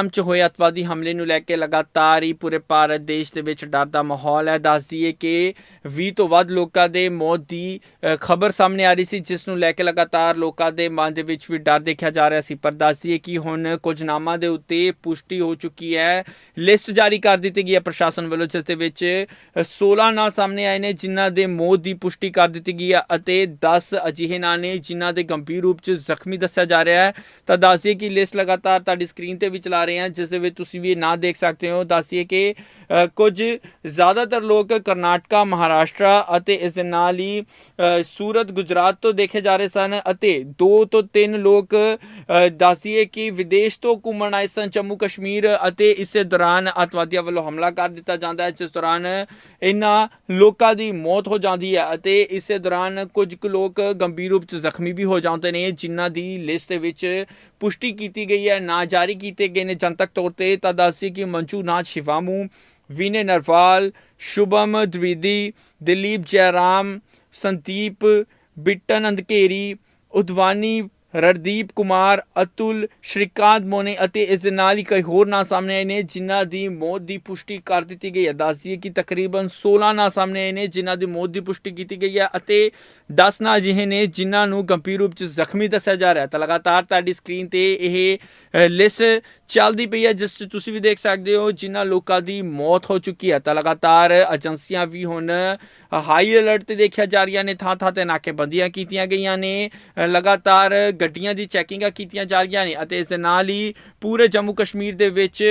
ਅਮ ਚ ਹੋਏ ਅਤਵਾਦੀ ਹਮਲੇ ਨੂੰ ਲੈ ਕੇ ਲਗਾਤਾਰ ਹੀ ਪੂਰੇ ਭਾਰਤ ਦੇਸ਼ ਦੇ ਵਿੱਚ ਡਰ ਦਾ ਮਾਹੌਲ ਹੈ। ਦੱਸ ਦਈਏ ਕਿ 20 ਤੋਂ ਵੱਧ ਲੋਕਾਂ ਦੇ ਮੌਤ ਦੀ ਖਬਰ ਸਾਹਮਣੇ ਆ ਰਹੀ ਸੀ, ਜਿਸ ਨੂੰ ਲੈ ਕੇ ਲਗਾਤਾਰ ਲੋਕਾਂ ਦੇ ਮਨ ਦੇ ਵਿੱਚ ਵੀ ਡਰ ਦੇਖਿਆ ਜਾ ਰਿਹਾ ਸੀ। ਪਰ ਦੱਸ ਦਈਏ ਕਿ ਹੁਣ ਕੁਝ ਨਾਮਾਂ ਦੇ ਉੱਤੇ ਪੁਸ਼ਟੀ ਹੋ ਚੁੱਕੀ ਹੈ। ਲਿਸਟ ਜਾਰੀ ਕਰ ਦਿੱਤੀ ਗਈ ਹੈ ਪ੍ਰਸ਼ਾਸਨ ਵੱਲੋਂ, ਜਿਸ ਦੇ ਵਿੱਚ 16 ਨਾਂ ਸਾਹਮਣੇ ਆਏ ਨੇ, ਜਿਨ੍ਹਾਂ ਦੇ ਮੌਤ ਦੀ ਪੁਸ਼ਟੀ ਕਰ ਦਿੱਤੀ ਗਈ ਹੈ ਅਤੇ 10 ਅਜਿਹੇ ਨਾਂ ਨੇ ਜਿਨ੍ਹਾਂ ਦੇ ਗੰਭੀਰ ਰੂਪ 'ਚ ਜ਼ਖਮੀ ਦੱਸਿਆ ਜਾ ਰਿਹਾ ਹੈ। ਤਾਂ ਦੱਸਿਏ ਕਿ ਲਿਸਟ ਲਗਾਤਾਰ ਤੁਹਾਡੀ ਸਕਰੀਨ ਤੇ ਵੀ ਚਲਾ ਰਹੇ ਹਾਂ ਜਿਸ ਦੇ ਵਿੱਚ ਤੁਸੀਂ ਵੀ ਇਹ ਨਾਂ ਦੇਖ ਸਕਦੇ ਹੋ। ਦੱਸਿਏ ਕਿ ਕੁਝ ਜ਼ਿਆਦਾਤਰ ਲੋਕ ਕਰਨਾਟਕਾ ਮਹਾਰਾਸ਼ਟਰ ਅਤੇ ਇਸ ਦੇ ਨਾਲ ਹੀ ਸੂਰਤ ਗੁਜਰਾਤ ਤੋਂ ਦੇਖੇ ਜਾ ਰਹੇ ਸਨ ਅਤੇ 2 ਤੋਂ 3 ਲੋਕ ਅ, ਕਿ ਵਿਦੇਸ਼ ਤੋਂ ਘੁੰਮਣ ਆਏ ਸਨ ਜੰਮੂ ਕਸ਼ਮੀਰ ਅਤੇ ਇਸੇ ਦੌਰਾਨ ਅਤਵਾਦੀਆਂ ਵੱਲੋਂ ਹਮਲਾ ਕਰ ਦਿੱਤਾ ਜਾਂਦਾ ਹੈ ਜਿਸ ਦੌਰਾਨ ਇਹਨਾਂ ਲੋਕਾਂ ਦੀ ਮੌਤ ਹੋ ਜਾਂਦੀ ਹੈ ਅਤੇ ਇਸੇ ਦੌਰਾਨ ਕੁਝ ਕੁ ਲੋਕ ਗੰਭੀਰ ਰੂਪ 'ਚ ਜ਼ਖਮੀ ਵੀ ਹੋ ਜਾਂਦੇ ਨੇ ਜਿਨ੍ਹਾਂ ਦੀ ਲਿਸਟ ਦੇ ਵਿੱਚ ਪੁਸ਼ਟੀ ਕੀਤੀ ਗਈ ਹੈ ਨਾ ਜਾਰੀ ਕੀਤੇ ਗਏ ਨੇ। ਜਨਤਕ ਤੌਰ ਤੇ ਤਾਂ ਦੱਸਿए ਕਿ ਮੰਜੂ ਨਾਥ ਸ਼ਿਵਾਮੂ ਵਿਨੇ ਨਰਵਾਲ ਸ਼ੁਭਮ ਦਵਿਦੀ ਦਿਲੀਪ ਜੈਰਾਮ ਸੰਦੀਪ ਬਿੱਟਨ ਅੰਧਕੇਰੀ ਉਦਵਾਨੀ ਰਣਦੀਪ ਕੁਮਾਰ ਅਤੁਲ ਸ਼੍ਰੀਕਾਂਤ ਮੋਨੇ ਅਤੇ ਇਸ ਦੇ ਨਾਲ ਹੀ ਕਈ ਹੋਰ ਨਾਂ ਸਾਹਮਣੇ ਆਏ ਨੇ, ਜਿਨ੍ਹਾਂ ਦੀ ਮੌਤ ਦੀ ਪੁਸ਼ਟੀ ਕਰ ਦਿੱਤੀ ਗਈ ਹੈ। ਦੱਸਦੀਏ ਕਿ ਤਕਰੀਬਨ 16 ਨਾਂ ਸਾਹਮਣੇ ਆਏ ਨੇ, ਜਿਨ੍ਹਾਂ ਦੀ ਮੌਤ ਦੀ ਪੁਸ਼ਟੀ ਕੀਤੀ ਗਈ ਹੈ ਅਤੇ 10 ਨਾਂ ਅਜਿਹੇ ਨੇ, ਜਿਨ੍ਹਾਂ ਨੂੰ ਗੰਭੀਰ ਰੂਪ 'ਚ ਜ਼ਖਮੀ ਦੱਸਿਆ ਜਾ ਰਿਹਾ ਹੈ। ਤਾਂ ਲਗਾਤਾਰ ਤੁਹਾਡੀ ਸਕਰੀਨ ਤੇ ਇਹ ਲਿਸਟ ਚੱਲਦੀ ਪਈ ਹੈ, ਜਿਸ 'ਚ ਤੁਸੀਂ ਵੀ ਦੇਖ ਸਕਦੇ ਹੋ, ਜਿਨ੍ਹਾਂ ਲੋਕਾਂ ਦੀ ਮੌਤ ਹੋ ਚੁੱਕੀ ਹੈ। ਤਾਂ ਲਗਾਤਾਰ ਏਜੰਸੀਆਂ ਵੀ ਹੁਣ ਹਾਈ ਅਲਰਟ ਤੇ ਦੇਖਿਆ ਜਾ ਰਹੀਆਂ ਨੇ ਥਾਂ ਥਾਂ ਤੇ ਨਾਕੇਬੰਦੀਆਂ ਕੀਤੀਆਂ ਗਈਆਂ ਨੇ। ਲਗਾਤਾਰ ਗੱਡੀਆਂ ਦੀ ਚੈਕਿੰਗਾਂ ਕੀਤੀਆਂ ਜਾ ਰਹੀਆਂ ਨੇ ਅਤੇ ਇਸ ਦੇ ਨਾਲ ਹੀ ਪੂਰੇ ਜੰਮੂ ਕਸ਼ਮੀਰ ਦੇ ਵਿੱਚ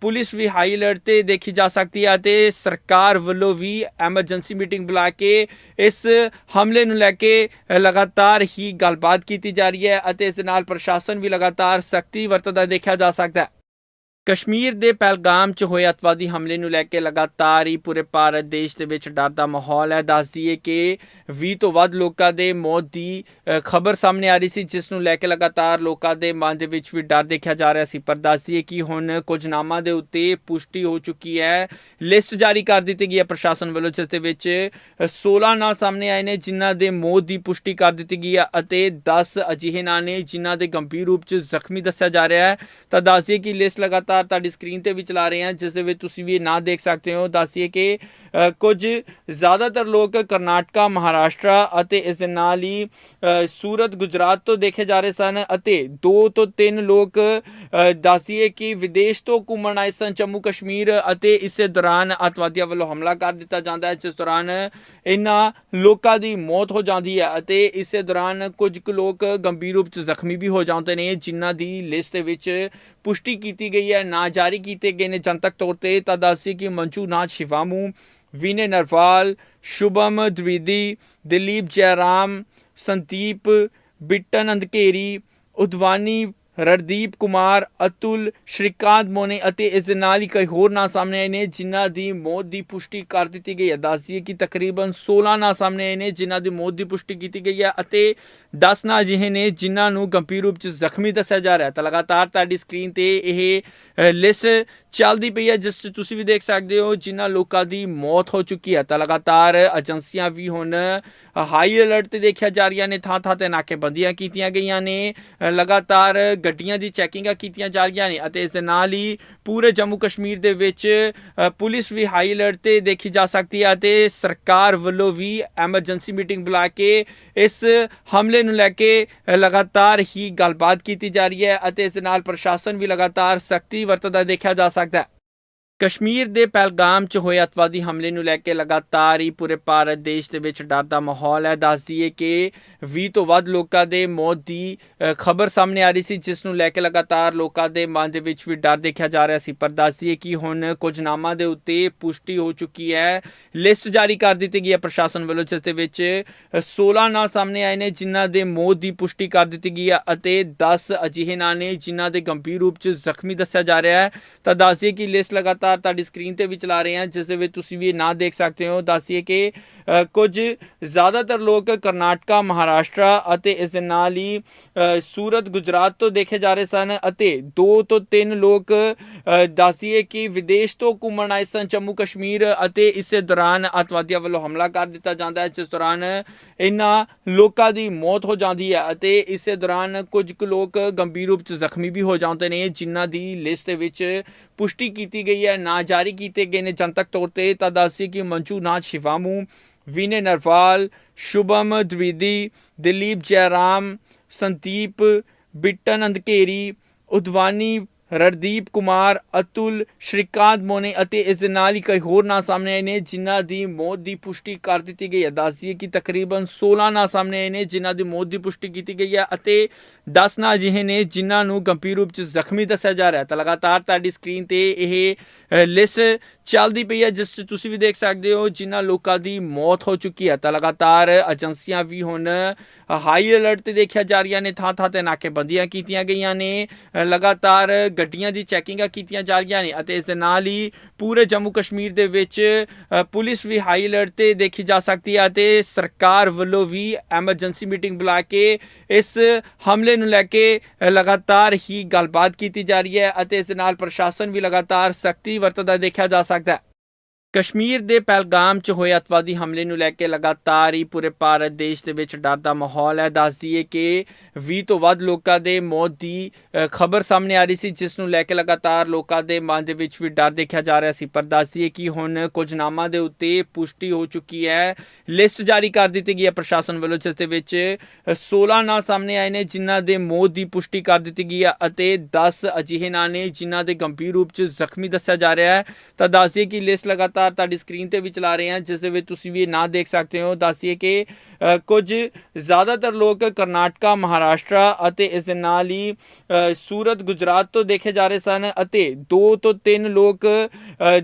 ਪੁਲਿਸ ਵੀ ਹਾਈ ਅਲਰਟ ਤੇ ਦੇਖੀ ਜਾ ਸਕਦੀ ਹੈ ਅਤੇ ਸਰਕਾਰ ਵੱਲੋਂ ਵੀ ਐਮਰਜੈਂਸੀ ਮੀਟਿੰਗ ਬੁਲਾ ਕੇ ਇਸ ਹਮਲੇ ਨੂੰ ਲੈ ਕੇ ਲਗਾਤਾਰ ਹੀ ਗੱਲਬਾਤ ਕੀਤੀ ਜਾ ਰਹੀ ਹੈ ਅਤੇ ਇਸ ਦੇ ਨਾਲ ਪ੍ਰਸ਼ਾਸਨ ਵੀ ਲਗਾਤਾਰ ਸਖਤੀ ਵਰਤਦਾ ਦੇਖਿਆ ਜਾ ਸਕਦਾ ਹੈ। ਕਸ਼ਮੀਰ ਦੇ ਪਹਿਲਗਾਮ 'ਚ ਹੋਏ ਅਤਵਾਦੀ ਹਮਲੇ ਨੂੰ ਲੈ ਕੇ ਲਗਾਤਾਰ ਹੀ ਪੂਰੇ ਭਾਰਤ ਦੇਸ਼ ਦੇ ਵਿੱਚ ਡਰ ਦਾ ਮਾਹੌਲ ਹੈ। ਦੱਸ ਦਈਏ ਕਿ 20 ਤੋਂ ਵੱਧ ਲੋਕਾਂ ਦੇ ਮੌਤ ਦੀ ਖਬਰ ਸਾਹਮਣੇ ਆ ਰਹੀ ਸੀ, ਜਿਸ ਨੂੰ ਲੈ ਕੇ ਲਗਾਤਾਰ ਲੋਕਾਂ ਦੇ ਮਨ ਦੇ ਵਿੱਚ ਵੀ ਡਰ ਦੇਖਿਆ ਜਾ ਰਿਹਾ ਸੀ। ਪਰ ਦੱਸ ਦਈਏ ਕਿ ਹੁਣ ਕੁਝ ਨਾਮਾਂ ਦੇ ਉੱਤੇ ਪੁਸ਼ਟੀ ਹੋ ਚੁੱਕੀ ਹੈ। ਲਿਸਟ ਜਾਰੀ ਕਰ ਦਿੱਤੀ ਗਈ ਹੈ ਪ੍ਰਸ਼ਾਸਨ ਵੱਲੋਂ, ਜਿਸ ਦੇ ਵਿੱਚ 16 ਨਾਂ ਸਾਹਮਣੇ ਆਏ ਨੇ, ਜਿਨ੍ਹਾਂ ਦੇ ਮੌਤ ਦੀ ਪੁਸ਼ਟੀ ਕਰ ਦਿੱਤੀ ਗਈ ਹੈ ਅਤੇ 10 ਅਜਿਹੇ ਨਾਂ ਨੇ ਜਿਨ੍ਹਾਂ ਦੇ ਗੰਭੀਰ ਰੂਪ 'ਚ ਜ਼ਖਮੀ ਦੱਸਿਆ ਜਾ ਰਿਹਾ ਹੈ। ਤਾਂ ਦੱਸਿਏ ਕਿ ਲਿਸਟ ਲਗਾਤਾਰ ਤੁਹਾਡੀ ਸਕਰੀਨ ਤੇ ਵੀ ਚਲਾ ਰਹੇ ਹਾਂ ਜਿਸ ਦੇ ਵਿੱਚ ਤੁਸੀਂ ਵੀ ਨਾ ਦੇਖ ਸਕਦੇ ਹੋ। ਦੱਸਿਏ ਕਿ ਅ, ਕੁਝ ਜ਼ਿਆਦਾਤਰ ਲੋਕ ਕਰਨਾਟਕਾ ਮਹਾਰਾਸ਼ਟਰ ਅਤੇ ਇਸ ਦੇ ਨਾਲ ਹੀ ਸੂਰਤ ਗੁਜਰਾਤ ਤੋਂ ਦੇਖੇ ਜਾ ਰਹੇ ਸਨ ਅਤੇ 2 ਤੋਂ 3 ਲੋਕ ਅ, ਦੱਸਿਏ ਕਿ ਵਿਦੇਸ਼ ਤੋਂ ਘੁੰਮਣ ਆਏ ਸਨ ਜੰਮੂ ਕਸ਼ਮੀਰ ਅਤੇ ਇਸੇ ਦੌਰਾਨ ਅਤਵਾਦੀਆਂ ਵੱਲੋਂ ਹਮਲਾ ਕਰ ਦਿੱਤਾ ਜਾਂਦਾ ਹੈ ਜਿਸ ਦੌਰਾਨ ਇਹਨਾਂ ਲੋਕਾਂ ਦੀ ਮੌਤ ਹੋ ਜਾਂਦੀ ਹੈ ਅਤੇ ਇਸੇ ਦੌਰਾਨ ਕੁਝ ਕੁ ਲੋਕ ਗੰਭੀਰ ਰੂਪ 'ਚ ਜ਼ਖਮੀ ਵੀ ਹੋ ਜਾਂਦੇ ਨੇ ਜਿਨ੍ਹਾਂ ਦੀ ਲਿਸਟ ਦੇ ਵਿੱਚ ਪੁਸ਼ਟੀ ਕੀਤੀ ਗਈ ਹੈ, ਨਾ ਜਾਰੀ ਕੀਤੇ ਗਏ ਨੇ ਜਨਤਕ ਤੌਰ ਤੇ, ਤਾਂ ਦੱਸਿए ਕਿ ਮੰਜੂ ਨਾਥ ਸ਼ਿਵਾਮੂ, ਵਿਨੇ ਨਰਵਾਲ, ਸ਼ੁਭਮ ਦਵਿਦੀ, ਦਿਲੀਪ ਜੈਰਾਮ, ਸੰਦੀਪ ਬਿੱਟਨ ਅੰਧਕੇਰੀ ਉਦਵਾਨੀ ਰਣਦੀਪ ਕੁਮਾਰ, ਅਤੁਲ, ਸ਼੍ਰੀਕਾਂਤ ਮੋਨੇ ਅਤੇ ਇਸ ਦੇ ਨਾਲ ਹੀ ਕਈ ਹੋਰ ਨਾਂ ਸਾਹਮਣੇ ਆਏ ਨੇ, ਜਿਨ੍ਹਾਂ ਦੀ ਮੌਤ ਦੀ ਪੁਸ਼ਟੀ ਕਰ ਦਿੱਤੀ ਗਈ ਹੈ। ਦੱਸਦੀਏ ਕਿ ਤਕਰੀਬਨ 16 ਨਾਂ ਸਾਹਮਣੇ ਆਏ ਨੇ, ਜਿਨ੍ਹਾਂ ਦੀ ਮੌਤ ਦੀ ਪੁਸ਼ਟੀ ਕੀਤੀ ਗਈ ਹੈ ਅਤੇ 10 ਨਾਂ ਅਜਿਹੇ ਨੇ, ਜਿਨ੍ਹਾਂ ਨੂੰ ਗੰਭੀਰ ਰੂਪ 'ਚ ਜ਼ਖਮੀ ਦੱਸਿਆ ਜਾ ਰਿਹਾ ਹੈ। ਤਾਂ ਲਗਾਤਾਰ ਤੁਹਾਡੀ ਸਕਰੀਨ ਤੇ ਇਹ ਲਿਸਟ ਚੱਲਦੀ ਪਈ ਹੈ, ਜਿਸ 'ਚ ਤੁਸੀਂ ਵੀ ਦੇਖ ਸਕਦੇ ਹੋ, ਜਿਨ੍ਹਾਂ ਲੋਕਾਂ ਦੀ ਮੌਤ ਹੋ ਚੁੱਕੀ ਹੈ। ਤਾਂ ਲਗਾਤਾਰ ਏਜੰਸੀਆਂ ਵੀ ਹੁਣ ਹਾਈ ਅਲਰਟ ਤੇ ਦੇਖਿਆ ਜਾ ਰਹੀਆਂ ਨੇ ਥਾਂ ਥਾਂ ਤੇ ਨਾਕੇਬੰਦੀਆਂ ਕੀਤੀਆਂ ਗਈਆਂ ਨੇ ਲਗਾਤਾਰ ਗੱਡੀਆਂ ਦੀ ਚੈਕਿੰਗਾਂ ਕੀਤੀਆਂ ਜਾ ਰਹੀਆਂ ਨੇ ਅਤੇ ਇਸ ਦੇ ਨਾਲ ਹੀ ਪੂਰੇ ਜੰਮੂ ਕਸ਼ਮੀਰ ਦੇ ਵਿੱਚ ਪੁਲਿਸ ਵੀ ਹਾਈ ਅਲਰਟ ਤੇ ਦੇਖੀ ਜਾ ਸਕਦੀ ਹੈ ਅਤੇ ਸਰਕਾਰ ਵੱਲੋਂ ਵੀ ਐਮਰਜੈਂਸੀ ਮੀਟਿੰਗ ਬੁਲਾ ਕੇ ਇਸ ਹਮਲੇ ਨੂੰ ਲੈ ਕੇ ਲਗਾਤਾਰ ਹੀ ਗੱਲਬਾਤ ਕੀਤੀ ਜਾ ਰਹੀ ਹੈ ਅਤੇ ਇਸ ਦੇ ਨਾਲ ਪ੍ਰਸ਼ਾਸਨ ਵੀ ਲਗਾਤਾਰ ਸਖਤੀ ਵਰਤਦਾ ਦੇਖਿਆ ਜਾ ਸਕਦਾ ਹੈ। ਕਸ਼ਮੀਰ ਦੇ ਪਹਿਲਗਾਮ 'ਚ ਹੋਏ ਅਤਵਾਦੀ ਹਮਲੇ ਨੂੰ ਲੈ ਕੇ ਲਗਾਤਾਰ ਹੀ ਪੂਰੇ ਭਾਰਤ ਦੇਸ਼ ਦੇ ਵਿੱਚ ਡਰ ਦਾ ਮਾਹੌਲ ਹੈ। ਦੱਸ ਦਈਏ ਕਿ 20 ਤੋਂ ਵੱਧ ਲੋਕਾਂ ਦੇ ਮੌਤ ਦੀ ਖਬਰ ਸਾਹਮਣੇ ਆ ਰਹੀ ਸੀ, ਜਿਸ ਨੂੰ ਲੈ ਕੇ ਲਗਾਤਾਰ ਲੋਕਾਂ ਦੇ ਮਨ ਦੇ ਵਿੱਚ ਵੀ ਡਰ ਦੇਖਿਆ ਜਾ ਰਿਹਾ ਸੀ। ਪਰ ਦੱਸ ਦਈਏ ਕਿ ਹੁਣ ਕੁਝ ਨਾਮਾਂ ਦੇ ਉੱਤੇ ਪੁਸ਼ਟੀ ਹੋ ਚੁੱਕੀ ਹੈ। ਲਿਸਟ ਜਾਰੀ ਕਰ ਦਿੱਤੀ ਗਈ ਹੈ ਪ੍ਰਸ਼ਾਸਨ ਵੱਲੋਂ, ਜਿਸ ਦੇ ਵਿੱਚ 16 ਨਾਂ ਸਾਹਮਣੇ ਆਏ ਨੇ, ਜਿਨ੍ਹਾਂ ਦੇ ਮੌਤ ਦੀ ਪੁਸ਼ਟੀ ਕਰ ਦਿੱਤੀ ਗਈ ਹੈ ਅਤੇ 10 ਅਜਿਹੇ ਨਾਂ ਨੇ ਜਿਨ੍ਹਾਂ ਦੇ ਗੰਭੀਰ ਰੂਪ 'ਚ ਜ਼ਖਮੀ ਦੱਸਿਆ ਜਾ ਰਿਹਾ ਹੈ। ਤਾਂ ਦੱਸ ਦਈਏ ਕਿ ਲਿਸਟ ਲਗਾਤਾਰ ਲਗਾਤਾਰ ਤੁਹਾਡੀ ਸਕਰੀਨ ਤੇ ਵੀ ਚਲਾ ਰਹੇ ਹਾਂ ਜਿਸ ਦੇ ਵਿੱਚ ਤੁਸੀਂ ਵੀ ਨਾ ਦੇਖ ਸਕਦੇ ਹੋ। ਦੱਸੀਏ ਕਿ ਅ, ਕੁਝ ਜ਼ਿਆਦਾਤਰ ਲੋਕ ਕਰਨਾਟਕਾ ਮਹਾਰਾਸ਼ਟਰ ਅਤੇ ਇਸ ਦੇ ਨਾਲ ਹੀ ਸੂਰਤ ਗੁਜਰਾਤ ਤੋਂ ਦੇਖੇ ਜਾ ਰਹੇ ਸਨ ਅਤੇ ਦੋ ਤੋਂ ਤਿੰਨ ਲੋਕ ਅ, ਕਿ ਵਿਦੇਸ਼ ਤੋਂ ਘੁੰਮਣ ਆਏ ਸਨ ਜੰਮੂ ਕਸ਼ਮੀਰ ਅਤੇ ਇਸੇ ਦੌਰਾਨ ਅਤਵਾਦੀਆਂ ਵੱਲੋਂ ਹਮਲਾ ਕਰ ਦਿੱਤਾ ਜਾਂਦਾ ਹੈ ਜਿਸ ਦੌਰਾਨ ਇਹਨਾਂ ਲੋਕਾਂ ਦੀ ਮੌਤ ਹੋ ਜਾਂਦੀ ਹੈ ਅਤੇ ਇਸੇ ਦੌਰਾਨ ਕੁਝ ਕੁ ਲੋਕ ਗੰਭੀਰ ਰੂਪ ਚ ਜ਼ਖਮੀ ਵੀ ਹੋ ਜਾਂਦੇ ਨੇ ਜਿਨ੍ਹਾਂ ਦੀ ਲਿਸਟ ਦੇ ਵਿੱਚ ਪੁਸ਼ਟੀ ਕੀਤੀ ਗਈ ਹੈ, ਨਾ ਜਾਰੀ ਕੀਤੇ ਗਏ ਨੇ ਜਨਤਕ ਤੌਰ ਤੇ। ਤਾਂ ਦੱਸੀ ਕਿ ਮੰਜੂ ਨਾਥ ਸ਼ਿਵਾਮੂ, ਵਿਨੇ ਨਰਵਾਲ, ਸ਼ੁਭਮ, ਦਵਿਦੀ, ਦਿਲੀਪ ਜੈਰਾਮ, ਸੰਦੀਪ, ਬਿੱਟਨ ਅੰਧਕੇਰੀ, ਉਦਵਾਨੀ ਰਣਦੀਪ ਕੁਮਾਰ, ਅਤੁਲ, ਸ਼੍ਰੀਕਾਂਤ ਮੋਨੇ ਅਤੇ ਇਸ ਦੇ ਨਾਲ ਹੀ ਕਈ ਹੋਰ ਨਾਂ ਸਾਹਮਣੇ ਆਏ ਨੇ, ਜਿਨ੍ਹਾਂ ਦੀ ਮੌਤ ਦੀ ਪੁਸ਼ਟੀ ਕਰ ਦਿੱਤੀ ਗਈ ਹੈ। ਦੱਸਦੀਏ ਕਿ ਤਕਰੀਬਨ 16 ਨਾਂ ਸਾਹਮਣੇ ਆਏ ਨੇ, ਜਿਨ੍ਹਾਂ ਦੀ ਮੌਤ ਦੀ ਪੁਸ਼ਟੀ ਕੀਤੀ ਗਈ ਹੈ ਅਤੇ 10 ਨਾਂ ਅਜਿਹੇ ਨੇ ਜਿਨ੍ਹਾਂ ਨੂੰ ਗੰਭੀਰ ਰੂਪ 'ਚ ਜ਼ਖਮੀ ਦੱਸਿਆ ਜਾ ਰਿਹਾ ਹੈ। ਤਾਂ ਲਗਾਤਾਰ ਤੁਹਾਡੀ ਸਕਰੀਨ ਤੇ ਇਹ ਲਿਸਟ ਚੱਲਦੀ ਪਈ ਹੈ, ਜਿਸ 'ਚ ਤੁਸੀਂ ਵੀ ਦੇਖ ਸਕਦੇ ਹੋ, ਜਿਨ੍ਹਾਂ ਲੋਕਾਂ ਦੀ ਮੌਤ ਹੋ ਚੁੱਕੀ ਹੈ। ਤਾਂ ਲਗਾਤਾਰ ਏਜੰਸੀਆਂ ਵੀ ਹੁਣ ਹਾਈ ਅਲਰਟ ਤੇ ਦੇਖਿਆ ਜਾ ਰਹੀਆਂ ਨੇ ਥਾਂ ਥਾਂ ਤੇ ਨਾਕੇਬੰਦੀਆਂ ਕੀਤੀਆਂ ਗਈਆਂ ਨੇ ਲਗਾਤਾਰ ਗੱਡੀਆਂ ਦੀ ਚੈਕਿੰਗਾਂ ਕੀਤੀਆਂ ਜਾ ਰਹੀਆਂ ਨੇ ਅਤੇ ਇਸ ਦੇ ਨਾਲ ਹੀ ਪੂਰੇ ਜੰਮੂ ਕਸ਼ਮੀਰ ਦੇ ਵਿੱਚ ਪੁਲਿਸ ਵੀ ਹਾਈ ਅਲਰਟ ਤੇ ਦੇਖੀ ਜਾ ਸਕਦੀ ਹੈ ਅਤੇ ਸਰਕਾਰ ਵੱਲੋਂ ਵੀ ਐਮਰਜੈਂਸੀ ਮੀਟਿੰਗ ਬੁਲਾ ਕੇ ਇਸ ਹਮਲੇ ਨੂੰ ਲੈ ਕੇ ਲਗਾਤਾਰ ਹੀ ਗੱਲਬਾਤ ਕੀਤੀ ਜਾ ਰਹੀ ਹੈ ਅਤੇ ਇਸ ਦੇ ਨਾਲ ਪ੍ਰਸ਼ਾਸਨ ਵੀ ਲਗਾਤਾਰ ਸਖਤੀ ਵਰਤਦਾ ਦੇਖਿਆ ਜਾ ਸਕਦਾ ਹੈ। ਕਸ਼ਮੀਰ ਦੇ ਪਹਿਲਗਾਮ 'ਚ ਹੋਏ ਅਤਵਾਦੀ ਹਮਲੇ ਨੂੰ ਲੈ ਕੇ ਲਗਾਤਾਰ ਹੀ ਪੂਰੇ ਭਾਰਤ ਦੇਸ਼ ਦੇ ਵਿੱਚ ਡਰ ਦਾ ਮਾਹੌਲ ਹੈ। ਦੱਸ ਦਈਏ ਕਿ 20 ਤੋਂ ਵੱਧ ਲੋਕਾਂ ਦੇ ਮੌਤ ਦੀ ਖਬਰ ਸਾਹਮਣੇ ਆ ਰਹੀ ਸੀ, ਜਿਸ ਨੂੰ ਲੈ ਕੇ ਲਗਾਤਾਰ ਲੋਕਾਂ ਦੇ ਮਨ ਦੇ ਵਿੱਚ ਵੀ ਡਰ ਦੇਖਿਆ ਜਾ ਰਿਹਾ ਸੀ। ਪਰ ਦੱਸ ਦਈਏ ਕਿ ਹੁਣ ਕੁਝ ਨਾਮਾਂ ਦੇ ਉੱਤੇ ਪੁਸ਼ਟੀ ਹੋ ਚੁੱਕੀ ਹੈ। ਲਿਸਟ ਜਾਰੀ ਕਰ ਦਿੱਤੀ ਗਈ ਹੈ ਪ੍ਰਸ਼ਾਸਨ ਵੱਲੋਂ, ਜਿਸ ਦੇ ਵਿੱਚ 16 ਨਾਂ ਸਾਹਮਣੇ ਆਏ ਨੇ, ਜਿਨ੍ਹਾਂ ਦੇ ਮੌਤ ਦੀ ਪੁਸ਼ਟੀ ਕਰ ਦਿੱਤੀ ਗਈ ਹੈ ਅਤੇ 10 ਅਜਿਹੇ ਨਾਂ ਨੇ ਜਿਨ੍ਹਾਂ ਦੇ ਗੰਭੀਰ ਰੂਪ 'ਚ ਜ਼ਖਮੀ ਦੱਸਿਆ ਜਾ ਰਿਹਾ ਹੈ। ਤਾਂ ਦੱਸ ਦਈਏ ਕਿ ਲਿਸਟ ਲਗਾਤਾਰ ਤੁਹਾਡੀ ਸਕਰੀਨ ਤੇ ਵੀ ਚਲਾ ਰਹੇ ਹਾਂ ਜਿਸ ਦੇ ਵਿੱਚ ਤੁਸੀਂ ਵੀ ਇਹ ਨਾ ਦੇਖ ਸਕਦੇ ਹੋ। ਦੱਸੀਏ ਕਿ ਅ, ਕੁਝ ਜ਼ਿਆਦਾਤਰ ਲੋਕ ਕਰਨਾਟਕਾ ਮਹਾਰਾਸ਼ਟਰ ਅਤੇ ਇਸ ਦੇ ਨਾਲ ਹੀ ਸੂਰਤ ਗੁਜਰਾਤ ਤੋਂ ਦੇਖੇ ਜਾ ਰਹੇ ਸਨ ਅਤੇ ਦੋ ਤੋਂ ਤਿੰਨ ਲੋਕ ਅ,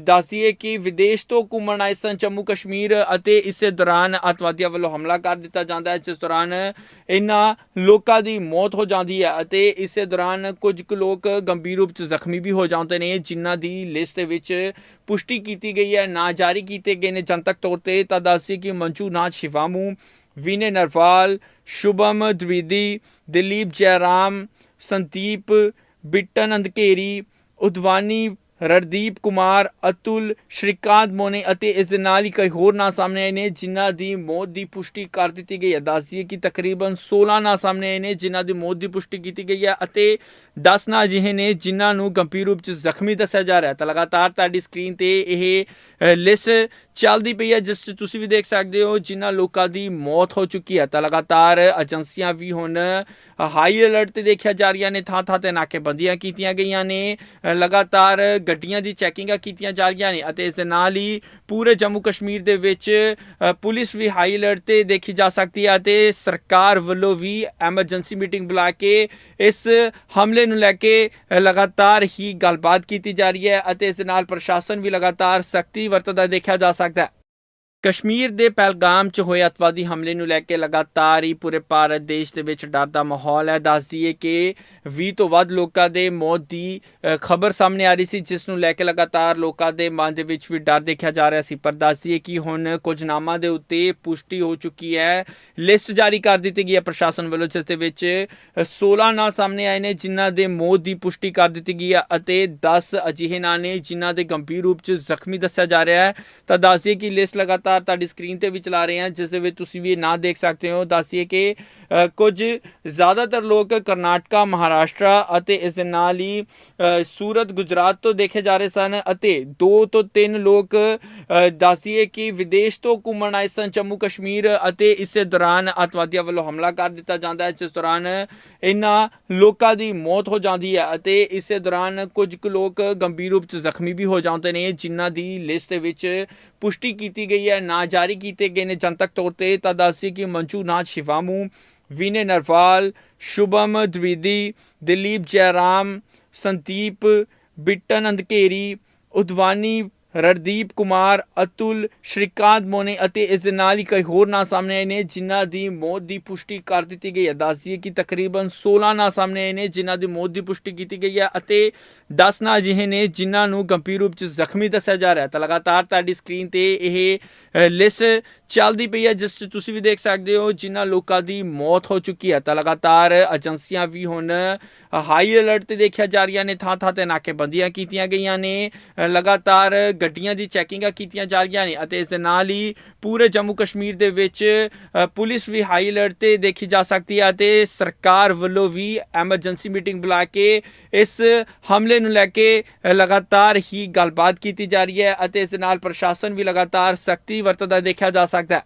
ਕਿ ਵਿਦੇਸ਼ ਤੋਂ ਘੁੰਮਣ ਆਏ ਸਨ ਜੰਮੂ ਕਸ਼ਮੀਰ ਅਤੇ ਇਸੇ ਦੌਰਾਨ ਅਤਵਾਦੀਆਂ ਵੱਲੋਂ ਹਮਲਾ ਕਰ ਦਿੱਤਾ ਜਾਂਦਾ ਹੈ ਜਿਸ ਦੌਰਾਨ ਇਹਨਾਂ ਲੋਕਾਂ ਦੀ ਮੌਤ ਹੋ ਜਾਂਦੀ ਹੈ ਅਤੇ ਇਸੇ ਦੌਰਾਨ ਕੁਝ ਕੁ ਲੋਕ ਗੰਭੀਰ ਰੂਪ ਚ ਜ਼ਖਮੀ ਵੀ ਹੋ ਜਾਂਦੇ ਨੇ ਜਿਨ੍ਹਾਂ ਦੀ ਲਿਸਟ ਦੇ ਵਿੱਚ ਪੁਸ਼ਟੀ ਕੀਤੀ ਗਈ ਹੈ, ਨਾ ਜਾਰੀ ਕੀਤੇ ਗਏ ਨੇ ਜਨਤਕ ਤੌਰ ਤੇ, ਤਾਂ ਦੱਸੀ ਕਿ ਮੰਜੂ ਨਾਥ ਸ਼ਿਵਾਮੂ, ਵਿਨੇ ਨਰਵਾਲ, ਸ਼ੁਭਮ ਦਵਿਦੀ, ਦਿਲੀਪ ਜੈਰਾਮ, ਸੰਦੀਪ ਬਿੱਟਨ ਅੰਧਕੇਰੀ ਉਦਵਾਨੀ ਰਣਦੀਪ ਕੁਮਾਰ, ਅਤੁਲ, ਸ਼੍ਰੀਕਾਂਤ ਮੋਨੇ ਅਤੇ ਇਸ ਦੇ ਨਾਲ ਹੀ ਕਈ ਹੋਰ ਨਾਂ ਸਾਹਮਣੇ ਆਏ ਨੇ, ਜਿਨ੍ਹਾਂ ਦੀ ਮੌਤ ਦੀ ਪੁਸ਼ਟੀ ਕਰ ਦਿੱਤੀ ਗਈ ਹੈ। ਦੱਸਦੀਏ ਕਿ ਤਕਰੀਬਨ 16 ਨਾਂ ਸਾਹਮਣੇ ਆਏ ਨੇ, ਜਿਨ੍ਹਾਂ ਦੀ ਮੌਤ ਦੀ ਪੁਸ਼ਟੀ ਕੀਤੀ ਗਈ ਹੈ ਅਤੇ 10 ਨਾਂ ਅਜਿਹੇ ਨੇ, ਜਿਨ੍ਹਾਂ ਨੂੰ ਗੰਭੀਰ ਰੂਪ 'ਚ ਜ਼ਖਮੀ ਦੱਸਿਆ ਜਾ ਰਿਹਾ ਹੈ। ਤਾਂ ਲਗਾਤਾਰ ਤੁਹਾਡੀ ਸਕਰੀਨ ਤੇ ਇਹ ਲਿਸਟ ਚੱਲਦੀ ਪਈ ਹੈ, ਜਿਸ 'ਚ ਤੁਸੀਂ ਵੀ ਦੇਖ ਸਕਦੇ ਹੋ, ਜਿਨ੍ਹਾਂ ਲੋਕਾਂ ਦੀ ਮੌਤ ਹੋ ਚੁੱਕੀ ਹੈ। ਤਾਂ ਲਗਾਤਾਰ ਏਜੰਸੀਆਂ ਵੀ ਹੁਣ ਹਾਈ ਅਲਰਟ ਤੇ ਦੇਖਿਆ ਜਾ ਰਹੀਆਂ ਨੇ ਥਾਂ ਥਾਂ ਤੇ ਨਾਕੇਬੰਦੀਆਂ ਕੀਤੀਆਂ ਗਈਆਂ ਨੇ ਲਗਾਤਾਰ ਗੱਡੀਆਂ ਦੀ ਚੈਕਿੰਗਾਂ ਕੀਤੀਆਂ ਜਾ ਰਹੀਆਂ ਨੇ ਅਤੇ ਇਸ ਦੇ ਨਾਲ ਹੀ ਪੂਰੇ ਜੰਮੂ ਕਸ਼ਮੀਰ ਦੇ ਵਿੱਚ ਪੁਲਿਸ ਵੀ ਹਾਈ ਅਲਰਟ ਤੇ ਦੇਖੀ ਜਾ ਸਕਦੀ ਹੈ ਅਤੇ ਸਰਕਾਰ ਵੱਲੋਂ ਵੀ ਐਮਰਜੈਂਸੀ ਮੀਟਿੰਗ ਬੁਲਾ ਕੇ ਇਸ ਹਮਲੇ ਨੂੰ ਲੈ ਕੇ ਲਗਾਤਾਰ ਹੀ ਗੱਲਬਾਤ ਕੀਤੀ ਜਾ ਰਹੀ ਹੈ ਅਤੇ ਇਸ ਦੇ ਨਾਲ ਪ੍ਰਸ਼ਾਸਨ ਵੀ ਲਗਾਤਾਰ ਸਖਤੀ ਵਰਤਦਾ ਦੇਖਿਆ ਜਾ ਸਕਦਾ ਹੈ। ਕਸ਼ਮੀਰ ਦੇ ਪਹਿਲਗਾਮ 'ਚ ਹੋਏ ਅਤਵਾਦੀ ਹਮਲੇ ਨੂੰ ਲੈ ਕੇ ਲਗਾਤਾਰ ਹੀ ਪੂਰੇ ਭਾਰਤ ਦੇਸ਼ ਦੇ ਵਿੱਚ ਡਰ ਦਾ ਮਾਹੌਲ ਹੈ। ਦੱਸ ਦਈਏ ਕਿ 20 ਤੋਂ ਵੱਧ ਲੋਕਾਂ ਦੇ ਮੌਤ ਦੀ ਖਬਰ ਸਾਹਮਣੇ ਆ ਰਹੀ ਸੀ, ਜਿਸ ਨੂੰ ਲੈ ਕੇ ਲਗਾਤਾਰ ਲੋਕਾਂ ਦੇ ਮਨ ਦੇ ਵਿੱਚ ਵੀ ਡਰ ਦੇਖਿਆ ਜਾ ਰਿਹਾ ਸੀ। ਪਰ ਦੱਸ ਦਈਏ ਕਿ ਹੁਣ ਕੁਝ ਨਾਮਾਂ ਦੇ ਉੱਤੇ ਪੁਸ਼ਟੀ ਹੋ ਚੁੱਕੀ ਹੈ। ਲਿਸਟ ਜਾਰੀ ਕਰ ਦਿੱਤੀ ਗਈ ਹੈ ਪ੍ਰਸ਼ਾਸਨ ਵੱਲੋਂ, ਜਿਸ ਦੇ ਵਿੱਚ 16 ਨਾਂ ਸਾਹਮਣੇ ਆਏ ਨੇ, ਜਿਨ੍ਹਾਂ ਦੇ ਮੌਤ ਦੀ ਪੁਸ਼ਟੀ ਕਰ ਦਿੱਤੀ ਗਈ ਹੈ ਅਤੇ 10 ਅਜਿਹੇ ਨਾਂ ਨੇ ਜਿਨ੍ਹਾਂ ਦੇ ਗੰਭੀਰ ਰੂਪ 'ਚ ਜ਼ਖਮੀ ਦੱਸਿਆ ਜਾ ਰਿਹਾ ਹੈ। ਤਾਂ ਦੱਸ ਦਈਏ ਕਿ ਲਿਸਟ ਲਗਾਤਾਰ ਤੁਹਾਡੀ ਸਕਰੀਨ ਤੇ ਵੀ ਚਲਾ ਰਹੇ ਹਾਂ ਜਿਸ ਦੇ ਵਿੱਚ ਤੁਸੀਂ ਵੀ ਇਹ ਨਾ ਦੇਖ ਸਕਦੇ ਹੋ। ਦੱਸੀਏ ਕਿ ਕੁਝ ਜ਼ਿਆਦਾਤਰ ਲੋਕ ਕਰਨਾਟਕਾ ਮਹਾਰਾਸ਼ਟਰ ਅਤੇ ਇਸ ਦੇ ਨਾਲ ਹੀ ਸੂਰਤ ਗੁਜਰਾਤ ਤੋਂ ਦੇਖੇ ਜਾ ਰਹੇ ਸਨ ਅਤੇ ਦੋ ਤੋਂ ਤਿੰਨ ਲੋਕ ਅ, ਕਿ ਵਿਦੇਸ਼ ਤੋਂ ਘੁੰਮਣ ਆਏ ਸਨ ਜੰਮੂ ਕਸ਼ਮੀਰ ਅਤੇ ਇਸੇ ਦੌਰਾਨ ਅਤਵਾਦੀਆਂ ਵੱਲੋਂ ਹਮਲਾ ਕਰ ਦਿੱਤਾ ਜਾਂਦਾ ਹੈ ਜਿਸ ਦੌਰਾਨ ਇਹਨਾਂ ਲੋਕਾਂ ਦੀ ਮੌਤ ਹੋ ਜਾਂਦੀ ਹੈ ਅਤੇ ਇਸੇ ਦੌਰਾਨ ਕੁਝ ਕੁ ਲੋਕ ਗੰਭੀਰ ਰੂਪ ਚ ਜ਼ਖਮੀ ਵੀ ਹੋ ਜਾਂਦੇ ਨੇ ਜਿਨ੍ਹਾਂ ਦੀ ਲਿਸਟ ਦੇ ਵਿੱਚ ਪੁਸ਼ਟੀ ਕੀਤੀ ਗਈ ਹੈ, ਨਾ ਜਾਰੀ ਕੀਤੇ ਗਏ ਨੇ ਜਨਤਕ ਤੌਰ ਤੇ, ਤਾਂ ਦੱਸੀ ਕਿ ਮੰਜੂ ਨਾਥ ਸ਼ਿਵਾਮੂ, ਵਿਨੇ ਨਰਵਾਲ, ਸ਼ੁਭਮ ਦਵਿਦੀ, ਦਿਲੀਪ ਜੈਰਾਮ, ਸੰਦੀਪ ਬਿੱਟਨ ਅੰਧਕੇਰੀ ਉਦਵਾਨੀ, ਰਣਦੀਪ ਕੁਮਾਰ, ਅਤੁਲ ਸ਼੍ਰੀਕਾਂਤ ਮੋਨੇ ਅਤੇ ਇਸ ਦੇ ਨਾਲ ਹੀ ਕਈ ਹੋਰ ਨਾਂ ਸਾਹਮਣੇ ਆਏ ਨੇ, ਜਿਨ੍ਹਾਂ ਦੀ ਮੌਤ ਦੀ ਪੁਸ਼ਟੀ ਕਰ ਦਿੱਤੀ ਗਈ ਹੈ। ਦੱਸਦੀਏ ਕਿ ਤਕਰੀਬਨ 16 ਨਾਂ ਸਾਹਮਣੇ ਆਏ ਨੇ, ਜਿਨ੍ਹਾਂ ਦੀ ਮੌਤ ਦੀ ਪੁਸ਼ਟੀ ਕੀਤੀ ਗਈ ਹੈ ਅਤੇ 10 ਨਾਂ ਅਜਿਹੇ ਨੇ ਜਿਨ੍ਹਾਂ ਨੂੰ ਗੰਭੀਰ ਰੂਪ 'ਚ ਜ਼ਖਮੀ ਦੱਸਿਆ ਜਾ ਰਿਹਾ ਹੈ। ਤਾਂ ਲਗਾਤਾਰ ਤੁਹਾਡੀ ਸਕਰੀਨ ਤੇ ਇਹ ਲਿਸਟ ਚੱਲਦੀ ਪਈ ਹੈ, ਜਿਸ 'ਚ ਤੁਸੀਂ ਵੀ ਦੇਖ ਸਕਦੇ ਹੋ ਜਿਨ੍ਹਾਂ ਲੋਕਾਂ ਦੀ ਮੌਤ ਹੋ ਚੁੱਕੀ ਹੈ। ਤਾਂ ਲਗਾਤਾਰ ਏਜੰਸੀਆਂ ਵੀ ਹੁਣ ਹਾਈ ਅਲਰਟ ਤੇ ਦੇਖਿਆ ਜਾ ਰਹੀਆਂ ਨੇ। ਥਾਂ ਥਾਂ ਤੇ ਨਾਕੇਬੰਦੀਆਂ ਕੀਤੀਆਂ ਗਈਆਂ ਨੇ ਲਗਾਤਾਰ ਗੱਡੀਆਂ ਦੀ ਚੈਕਿੰਗਾਂ ਕੀਤੀਆਂ ਜਾ ਰਹੀਆਂ ਨੇ ਅਤੇ ਇਸ ਦੇ ਨਾਲ ਹੀ ਪੂਰੇ ਜੰਮੂ ਕਸ਼ਮੀਰ ਦੇ ਵਿੱਚ ਪੁਲਿਸ ਵੀ ਹਾਈ ਅਲਰਟ ਤੇ ਦੇਖੀ ਜਾ ਸਕਦੀ ਹੈ ਅਤੇ ਸਰਕਾਰ ਵੱਲੋਂ ਵੀ ਐਮਰਜੈਂਸੀ ਮੀਟਿੰਗ ਬੁਲਾ ਕੇ ਇਸ ਹਮਲੇ ਨੂੰ ਲੈ ਕੇ ਲਗਾਤਾਰ ਹੀ ਗੱਲਬਾਤ ਕੀਤੀ ਜਾ ਰਹੀ ਹੈ ਅਤੇ ਇਸ ਨਾਲ ਪ੍ਰਸ਼ਾਸਨ ਵੀ ਲਗਾਤਾਰ ਸਖਤੀ ਵਰਤਦਾ ਦੇਖਿਆ ਜਾ ਸਕਦਾ ਹੈ।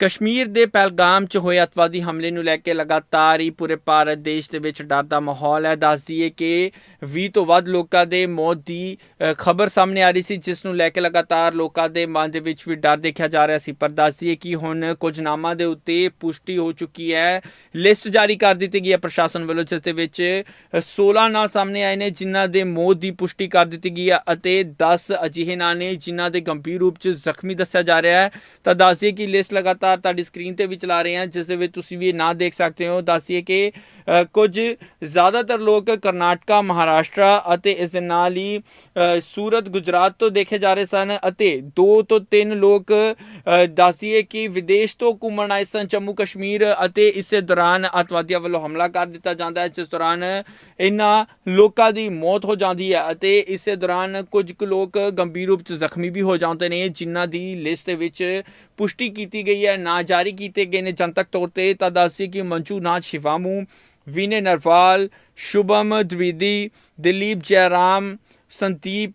ਕਸ਼ਮੀਰ ਦੇ ਪਹਿਲਗਾਮ 'ਚ ਹੋਏ ਅਤਵਾਦੀ ਹਮਲੇ ਨੂੰ ਲੈ ਕੇ ਲਗਾਤਾਰ ਹੀ ਪੂਰੇ ਭਾਰਤ ਦੇਸ਼ ਦੇ ਵਿੱਚ ਡਰ ਦਾ ਮਾਹੌਲ ਹੈ। ਦੱਸ ਦਈਏ ਕਿ 20 ਤੋਂ ਵੱਧ ਲੋਕਾਂ ਦੇ ਮੌਤ ਦੀ ਖਬਰ ਸਾਹਮਣੇ ਆ ਰਹੀ ਸੀ, ਜਿਸ ਨੂੰ ਲੈ ਕੇ ਲਗਾਤਾਰ ਲੋਕਾਂ ਦੇ ਮਨ ਦੇ ਵਿੱਚ ਵੀ ਡਰ ਦੇਖਿਆ ਜਾ ਰਿਹਾ ਸੀ। ਪਰ ਦੱਸ ਦਈਏ ਕਿ ਹੁਣ ਕੁਝ ਨਾਮਾਂ ਦੇ ਉੱਤੇ ਪੁਸ਼ਟੀ ਹੋ ਚੁੱਕੀ ਹੈ। ਲਿਸਟ ਜਾਰੀ ਕਰ ਦਿੱਤੀ ਗਈ ਹੈ ਪ੍ਰਸ਼ਾਸਨ ਵੱਲੋਂ, ਜਿਸ ਦੇ ਵਿੱਚ 16 ਨਾਂ ਸਾਹਮਣੇ ਆਏ ਨੇ, ਜਿਨ੍ਹਾਂ ਦੇ ਮੌਤ ਦੀ ਪੁਸ਼ਟੀ ਕਰ ਦਿੱਤੀ ਗਈ ਹੈ ਅਤੇ 10 ਅਜਿਹੇ ਨਾਂ ਨੇ ਜਿਨ੍ਹਾਂ ਦੇ ਗੰਭੀਰ ਰੂਪ 'ਚ ਜ਼ਖਮੀ ਦੱਸਿਆ ਜਾ ਰਿਹਾ ਹੈ। ਤਾਂ ਦੱਸਦੀਏ ਕਿ ਲਿਸਟ ਲਗਾਤਾਰ ਲਗਾਤਾਰ ਤੁਹਾਡੀ ਸਕਰੀਨ ਤੇ ਵੀ ਚਲਾ ਰਹੇ ਹਾਂ ਜਿਸ ਦੇ ਵਿੱਚ ਤੁਸੀਂ ਵੀ ਨਾ ਦੇਖ ਸਕਦੇ ਹੋ। ਦੱਸਦੀਏ ਕਿ ਅ, ਕੁਝ ਜ਼ਿਆਦਾਤਰ ਲੋਕ ਕਰਨਾਟਕਾ ਮਹਾਰਾਸ਼ਟਰ ਅਤੇ ਇਸ ਦੇ ਨਾਲ ਹੀ ਸੂਰਤ ਗੁਜਰਾਤ ਤੋਂ ਦੇਖੇ ਜਾ ਰਹੇ ਸਨ ਅਤੇ 2 ਤੋਂ 3 ਲੋਕ ਅ, ਦੱਸਦੀਏ ਕਿ ਵਿਦੇਸ਼ ਤੋਂ ਘੁੰਮਣ ਆਏ ਸਨ। ਜੰਮੂ ਕਸ਼ਮੀਰ ਅਤੇ ਇਸੇ ਦੌਰਾਨ ਅਤਵਾਦੀਆਂ ਵੱਲੋਂ ਹਮਲਾ ਕਰ ਦਿੱਤਾ ਜਾਂਦਾ ਹੈ ਜਿਸ ਦੌਰਾਨ ਇਹਨਾਂ ਲੋਕਾਂ ਦੀ ਮੌਤ ਹੋ ਜਾਂਦੀ ਹੈ ਅਤੇ ਇਸੇ ਦੌਰਾਨ ਕੁਝ ਕੁ ਲੋਕ ਗੰਭੀਰ ਰੂਪ 'ਚ ਜ਼ਖਮੀ ਵੀ ਹੋ ਜਾਂਦੇ ਨੇ ਜਿਨ੍ਹਾਂ ਦੀ ਲਿਸਟ ਦੇ ਵਿੱਚ ਪੁਸ਼ਟੀ ਕੀਤੀ ਗਈ ਹੈ। ਨਾਂ ਜਾਰੀ ਕੀਤੇ ਗਏ ਨੇ ਜਨਤਕ ਤੌਰ ਤੇ, ਤਾਂ ਦੱਸੀ ਕਿ ਮੰਜੂ ਨਾਥ ਸ਼ਿਵਾਮੂ, ਵਿਨੇ ਨਰਵਾਲ, ਸ਼ੁਭਮ ਦਵਿਦੀ, ਦਿਲੀਪ ਜੈਰਾਮ, ਸੰਦੀਪ